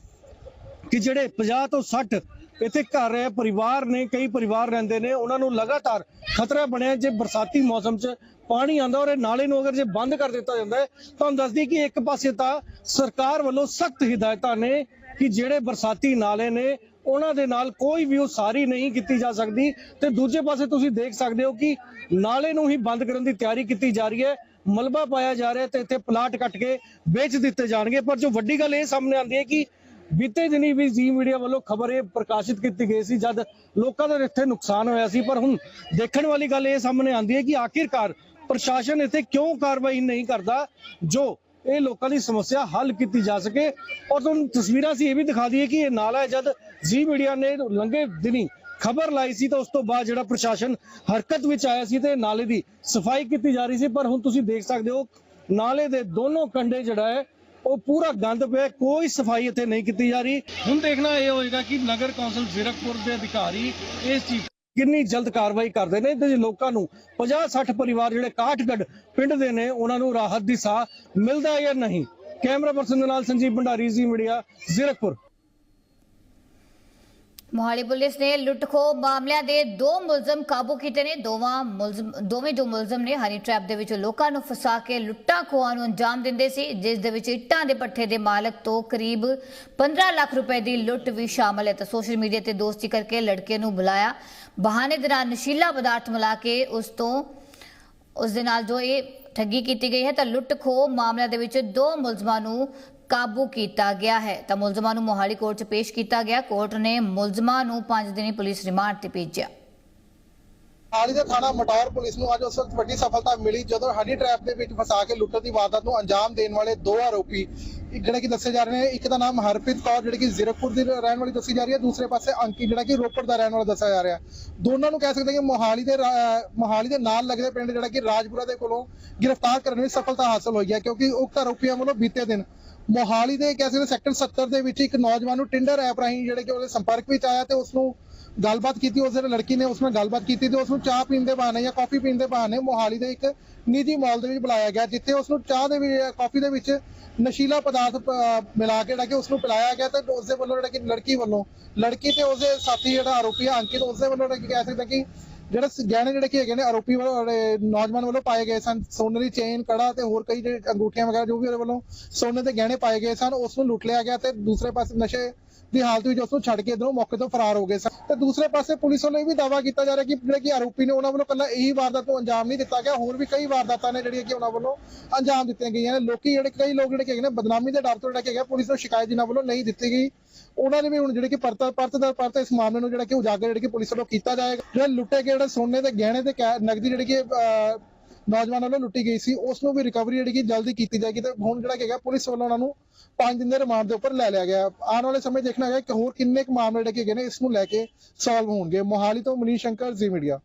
ਕਿ ਜਿਹੜੇ 50 ਤੋਂ 60 ਇੱਥੇ ਘਰ ਹੈ, ਪਰਿਵਾਰ ਨੇ, ਕਈ ਪਰਿਵਾਰ ਰਹਿੰਦੇ ਨੇ, ਉਹਨਾਂ ਨੂੰ ਲਗਾਤਾਰ ਖਤਰਾ ਬਣਿਆ ਜੇ ਬਰਸਾਤੀ ਮੌਸਮ 'ਚ ਪਾਣੀ ਆਂਦਾ ਔਰ ਇਹ ਨਾਲੇ ਨੂੰ ਅਗਰ ਜੇ ਬੰਦ ਕਰ ਦਿੱਤਾ ਜਾਂਦਾ ਹੈ, ਤੁਹਾਨੂੰ ਦੱਸਦੀ ਕਿ ਇੱਕ ਪਾਸੇ ਤਾਂ ਸਰਕਾਰ ਵੱਲੋਂ ਸਖਤ ਹਦਾਇਤਾਂ ਨੇ ਕਿ ਜਿਹੜੇ ਬਰਸਾਤੀ ਨਾਲੇ ਨੇ, ਉਹਨਾਂ ਦੇ ਨਾਲ ਕੋਈ ਵੀ ਉਸਾਰੀ ਨਹੀਂ ਕੀਤੀ ਜਾ ਸਕਦੀ ਤੇ ਦੂਜੇ ਪਾਸੇ ਤੁਸੀਂ ਦੇਖ ਸਕਦੇ ਹੋ ਕਿ ਨਾਲੇ ਨੂੰ ਹੀ ਬੰਦ ਕਰਨ ਦੀ ਤਿਆਰੀ ਕੀਤੀ ਜਾ ਰਹੀ ਹੈ, ਮਲਬਾ ਪਾਇਆ ਜਾ ਰਿਹਾ ਤੇ ਇੱਥੇ ਪਲਾਟ ਕੱਟ ਕੇ ਵੇਚ ਦਿੱਤੇ ਜਾਣਗੇ, ਪਰ ਜੋ ਵੱਡੀ ਗੱਲ ਇਹ ਸਾਹਮਣੇ ਆਉਂਦੀ ਹੈ ਕਿ ਬੀਤੇ ਦਿਨੀ ਵੀ ਜੀ ਮੀਡੀਆ ਵੱਲੋਂ ਖਬਰ ਇਹ ਪ੍ਰਕਾਸ਼ਿਤ ਕੀਤੀ ਗਈ ਸੀ, ਜਦ ਲੋਕਾਂ ਦਾ ਇੱਥੇ ਨੁਕਸਾਨ ਹੋਇਆ ਸੀ, ਪਰ ਹੁਣ ਦੇਖਣ ਵਾਲੀ ਗੱਲ ਇਹ ਸਾਹਮਣੇ ਆਉਂਦੀ ਹੈ ਕਿ ਆਖਿਰਕਾਰ ਪ੍ਰਸ਼ਾਸਨ ਇੱਥੇ ਕਿਉਂ ਕਾਰਵਾਈ ਨਹੀਂ ਕਰਦਾ, ਜੋ ਇਹ ਲੋਕਾਂ ਦੀ ਸਮੱਸਿਆ ਹੱਲ ਕੀਤੀ ਜਾ ਸਕੇ। ਔਰ ਤੁਹਾਨੂੰ ਤਸਵੀਰਾਂ ਸੀ ਇਹ ਵੀ ਦਿਖਾ ਦਈਏ ਕਿ ਇਹ ਨਾਲਾ ਹੈ, ਜਦ ਜੀ ਮੀਡੀਆ ਨੇ ਲੰਘੇ ਦਿਨੀ ਖਬਰ ਲਾਈ ਸੀ, ਤਾਂ ਉਸ ਤੋਂ ਬਾਅਦ ਜਿਹੜਾ ਪ੍ਰਸ਼ਾਸਨ ਹਰਕਤ ਵਿੱਚ ਆਇਆ ਸੀ, ਤੇ ਨਾਲੇ ਦੀ ਸਫ਼ਾਈ ਕੀਤੀ ਜਾ ਰਹੀ ਸੀ। ਪਰ ਹੁਣ ਤੁਸੀਂ ਦੇਖ ਸਕਦੇ ਹੋ, ਨਾਲੇ ਦੇ ਦੋਨੋਂ ਕੰਢੇ ਜਿਹੜਾ ਹੈ ਉਹ ਪੂਰਾ ਗੰਦ ਪਿਆ, ਕੋਈ ਸਫ਼ਾਈ ਇੱਥੇ ਨਹੀਂ ਕੀਤੀ ਜਾ ਰਹੀ। ਹੁਣ ਦੇਖਣਾ ਇਹ ਹੋਏਗਾ ਕਿ ਨਗਰ ਕੌਂਸਲ ਜ਼ੀਰਕਪੁਰ ਦੇ ਅਧਿਕਾਰੀ ਇਸ ਚੀਜ਼ ਕਿੰਨੀ ਜਲਦ ਕਾਰਵਾਈ ਕਰਦੇ ਨੇ। ਤੇ ਲੋਕਾਂ ਨੂੰ 50 60 ਪਰਿਵਾਰ ਜਿਹੜੇ ਕਾਠਗੜ ਪਿੰਡ ਦੇ ਨੇ, ਉਹਨਾਂ ਨੂੰ ਰਾਹਤ ਦੀ ਸਾਹ ਮਿਲਦਾ ਜਾਂ ਨਹੀਂ? ਕੈਮਰਾ ਪਰਸਨ ਦੇ ਨਾਲ ਸੰਜੀਵ ਭੰਡਾਰੀ, ਜੀ ਮੀਡੀਆ, ਜ਼ੀਰਕਪੁਰ। ਮੋਹਾਲੀ ਪੁਲਿਸ ਨੇ ਲੁੱਟਖੋ ਮਾਮਲਿਆਂ ਦੇ ਦੋ ਮੁਲਜ਼ਮ ਕਾਬੂ ਕੀਤੇ ਨੇ। ਦੋਵਾਂ ਮੁਲਜ਼ਮ ਦੋਵੇਂ ਜੋ ਮੁਲਜ਼ਮ ਨੇ ਹਨੀ ਟ੍ਰੈਪ ਦੇ ਵਿੱਚ ਲੋਕਾਂ ਨੂੰ ਫਸਾ ਕੇ ਲੁੱਟਾਂ ਖੋਹਾਂ ਨੂੰ ਅੰਜਾਮ ਦਿੰਦੇ ਸੀ, ਜਿਸ ਦੇ ਵਿੱਚ ਇੱਟਾਂ ਦੇ ਪੱਠੇ ਦੇ ਮਾਲਕ ਤੋਂ ਕਰੀਬ 15 ਲੱਖ ਰੁਪਏ ਦੀ ਲੁੱਟ ਵੀ ਸ਼ਾਮਲ ਹੈ। ਤਾਂ ਸੋਸ਼ਲ ਮੀਡੀਆ ਤੇ ਦੋਸਤੀ ਕਰਕੇ ਲੜਕੇ ਨੂੰ ਬੁਲਾਇਆ। ਬਹਾਨੇ ਦੇ ਨਾਲ ਨਸ਼ੀਲਾ ਪਦਾਰਥ ਮਿਲਾ ਕੇ ਉਸ ਤੋਂ ਉਸ ਦੇ ਨਾਲ ਜੋ ਇਹ ਠੱਗੀ ਕੀਤੀ ਗਈ ਹੈ, ਤਾਂ ਲੁੱਟ ਖੋਹ ਮਾਮਲਿਆਂ ਦੇ ਵਿੱਚ ਦੋ ਮੁਲਜ਼ਮਾਂ ਨੂੰ ਕਾਬੂ ਕੀਤਾ ਗਿਆ ਹੈ। ਤਾਂ ਮੁਲਜ਼ਮਾਂ ਨੂੰ ਮੋਹਾਲੀ ਕੋਰਟ 'ਚ ਪੇਸ਼ ਕੀਤਾ ਗਿਆ। ਕੋਰਟ ਨੇ ਮੁਲਜ਼ਮਾਂ ਨੂੰ 5 ਦਿਨੀ ਪੁਲਿਸ ਰਿਮਾਂਡ ਤੇ ਭੇਜਿਆ। ਹਾਲੀ ਦੇ ਥਾਣਾ ਮਟੌਰ ਪੁਲਿਸ ਨੂੰ ਅੱਜ ਉਸ ਵਕਤ ਵੱਡੀ ਸਫਲਤਾ ਮਿਲੀ, ਜਦੋਂ ਹਨੀ ਟ੍ਰੈਪ ਦੇ ਵਿੱਚ ਫਸਾ ਕੇ ਲੁੱਟਣ ਦੀ ਵਾਰਦਾਤ ਨੂੰ ਅੰਜਾਮ ਦੇਣ ਵਾਲੇ ਦੋ ਆਰੋਪੀ ਜਿਹੜੇ ਕਿ ਦੱਸੇ ਜਾ ਰਹੇ ਨੇ, ਇੱਕ ਦਾ ਨਾਮ ਹਰਪ੍ਰੀਤ ਕੌਰ, ਜਿਹੜੀ ਕਿ ਜ਼ੀਰਕਪੁਰ ਦੀ ਰਹਿਣ ਵਾਲੀ ਦੱਸੀ ਜਾ ਰਹੀ ਹੈ, ਦੂਸਰੇ ਪਾਸੇ ਅੰਕਿਤ, ਜਿਹੜਾ ਕਿ ਰੋਪੜ ਦਾ ਰਹਿਣ ਵਾਲਾ ਦੱਸਿਆ ਜਾ ਰਿਹਾ ਦੋਨਾਂ ਨੂੰ ਕਹਿ ਸਕਦੇ ਹਾਂ ਕਿ ਮੋਹਾਲੀ ਦੇ ਮੋਹਾਲੀ ਦੇ ਨਾਲ ਲੱਗਦੇ ਪਿੰਡ ਜਿਹੜਾ ਕਿ ਰਾਜਪੁਰਾ ਦੇ ਕੋਲੋਂ ਗ੍ਰਿਫਤਾਰ ਕਰਨ ਵਿੱਚ ਸਫਲਤਾ ਹਾਸਲ ਹੋਈ ਹੈ, ਕਿਉਂਕਿ ਉਕਤ ਆਰੋਪੀਆਂ ਵੱਲੋਂ ਬੀਤੇ ਦਿਨ ਮੋਹਾਲੀ ਦੇ ਕਹਿ ਸਕਦੇ ਸੈਕਟਰ 70 ਦੇ ਵਿੱਚ ਇੱਕ ਨੌਜਵਾਨ ਨੂੰ ਟਿੰਡਰ ਐਪ ਰਾਹੀਂ ਜਿਹੜੇ ਕਿ ਉਹਦੇ ਸੰਪਰਕ ਵਿੱਚ ਆਇਆ ਤੇ ਉਸ ਨੂੰ ਗੱਲਬਾਤ ਕੀਤੀ, ਉਸ ਦੇ ਲੜਕੀ ਨੇ ਉਸ ਨਾਲ ਗੱਲਬਾਤ ਕੀਤੀ ਤੇ ਉਸ ਨੂੰ ਚਾਹ ਪੀਣ ਦੇ ਬਹਾਨੇ ਜਾਂ ਕਾਫੀ ਪੀਣ ਦੇ ਬਹਾਨੇ ਮੋਹਾਲੀ ਦੇ ਇੱਕ ਨਿੱਜੀ ਮਾਲ ਦੇ ਵਿੱਚ ਬੁਲਾਇਆ ਗਿਆ, ਜਿੱਥੇ ਉਸ ਨੂੰ ਚਾਹ ਦੇ ਵਿੱਚ ਕਾਫੀ ਦੇ ਵਿੱਚ ਨਸ਼ੀਲਾ ਪਦਾਰਥ ਮਿਲਾ ਕੇ ਜਿਹੜਾ ਕਿ ਉਸ ਨੂੰ ਪਿਲਾਇਆ ਗਿਆ ਤੇ ਉਸ ਦੇ ਵੱਲੋਂ ਜਿਹੜਾ ਕਿ ਲੜਕੀ ਵੱਲੋਂ, ਲੜਕੀ ਤੇ ਉਸ ਦੇ ਸਾਥੀ ਜਿਹੜਾ ਆਰੋਪੀ ਹੈ ਅੰਕਿਤ ਉਸ ਦੇ ਵੱਲੋਂ ਜਿਹੜਾ ਕਿ ਕਹਿ ਸਕਦੇ ਕਿ ਜਿਹੜਾ ਗਹਿਣੇ ਜਿਹੜੇ ਕਿ ਹੈਗੇ ਨੇ, ਆਰੋਪੀ ਵੱਲੋਂ ਨੌਜਵਾਨ ਵੱਲੋਂ ਪਾਏ ਗਏ ਸਨ, ਸੋਨੇ ਦੀ ਚੇਨ, ਕੜਾ ਤੇ ਹੋਰ ਕਈ ਜਿਹੜੇ ਅੰਗੂਠੀਆਂ ਵਗੈਰਾ ਜੋ ਵੀ ਉਹਦੇ ਵੱਲੋਂ ਸੋਨੇ ਦੇ ਗਹਿਣੇ ਪਾਏ ਗਏ ਸਨ, ਉਸ ਨੂੰ ਲੁੱਟ ਲਿਆ ਗਿਆ ਤੇ ਦੂਸਰੇ ਪਾਸੇ ਨਸ਼ੇ ਦੀ ਹਾਲਤ ਵਿੱਚ ਉਸ ਨੂੰ ਛੱਡ ਕੇ ਇਧਰੋਂ ਮੌਕੇ ਤੋਂ ਫਰਾਰ ਹੋ ਗਏ ਸਨ। ਤੇ ਦੂਸਰੇ ਪਾਸੇ ਪੁਲਿਸ ਵੱਲੋਂ ਇਹ ਵੀ ਦਾਅਵਾ ਕੀਤਾ ਜਾ ਰਿਹਾ ਕਿ ਜਿਹੜੇ ਕਿ ਆਰੋਪੀ ਨੇ, ਉਹਨਾਂ ਵੱਲੋਂ ਕੱਲਾ ਇਹੀ ਵਾਰਦਾਤ ਨੂੰ ਅੰਜਾਮ ਨਹੀਂ ਦਿੱਤਾ ਗਿਆ ਹੋਰ ਵੀ ਕਈ ਵਾਰਦਾਤਾਂ ਨੇ ਜਿਹੜੀਆਂ ਕਿ ਉਹਨਾਂ ਵੱਲੋਂ ਅੰਜਾਮ ਦਿੱਤੀਆਂ ਗਈਆਂ ਨੇ। ਲੋਕੀ ਜਿਹੜੇ, ਕਈ ਲੋਕ ਜਿਹੜੇ ਕਿ ਹੈਗੇ ਨੇ, ਬਦਨਾਮੀ ਦੇ ਡਰ ਤੋਂ ਜਿਹੜਾ ਕਿ ਹੈਗਾ, ਪੁਲਿਸ ਨੂੰ ਸ਼ਿਕਾਇਤ ਜਿਨ੍ਹਾਂ ਵੱਲੋਂ ਨਹੀਂ ਦਿੱਤੀ ਗਈ। ਉਹਨਾਂ ਨੇ ਵੀ ਹੁਣ ਜਿਹੜੇ ਕਿ ਪਰਤ ਪਰਤ ਦਰ ਪਰਤ ਇਸ ਮਾਮਲੇ ਨੂੰ ਜਿਹੜਾ ਕਿ ਉਜਾਗਰ ਜਿਹੜੀ ਕਿ ਪੁਲਿਸ ਵੱਲੋਂ ਕੀਤਾ ਜਾਏਗਾ। ਜਿਹੜੇ ਲੁੱਟੇ ਗਏ ਜਿਹੜੇ ਸੋਨੇ ਦੇ ਗਹਿਣੇ ਤੇ ਨਗਦੀ ਜਿਹੜੀ ਕਿ ਅਹ, ਵੱਲੋਂ ਲੁੱਟੀ ਗਈ ਸੀ ਉਸ ਨੂੰ ਵੀ ਰਿਕਵਰੀ ਜਿਹੜੀ ਕਿ ਜਲਦੀ ਕੀਤੀ ਜਾਏਗੀ ਤੇ ਹੁਣ ਜਿਹੜਾ ਹੈਗਾ ਪੁਲਿਸ ਵੱਲੋਂ ਉਹਨਾਂ ਨੂੰ 5 ਦਿਨ ਦੇ ਰਿਮਾਂਡ ਦੇ ਉੱਪਰ ਲੈ ਲਿਆ ਗਿਆ। ਆਉਣ ਵਾਲੇ ਸਮੇਂ ਦੇਖਣਾ ਹੈਗਾ ਕਿ ਹੋਰ ਕਿੰਨੇ ਕੁ ਮਾਮਲੇ ਜਿਹੜੇ ਕਿ ਹੈਗੇ ਨੇ ਇਸ ਨੂੰ ਲੈ ਕੇ ਸੋਲਵ ਹੋਣਗੇ। ਮੋਹਾਲੀ ਤੋਂ ਮਨੀਸ਼ ਸ਼ੰਕਰ ਜੀ ਮੀਡੀਆ।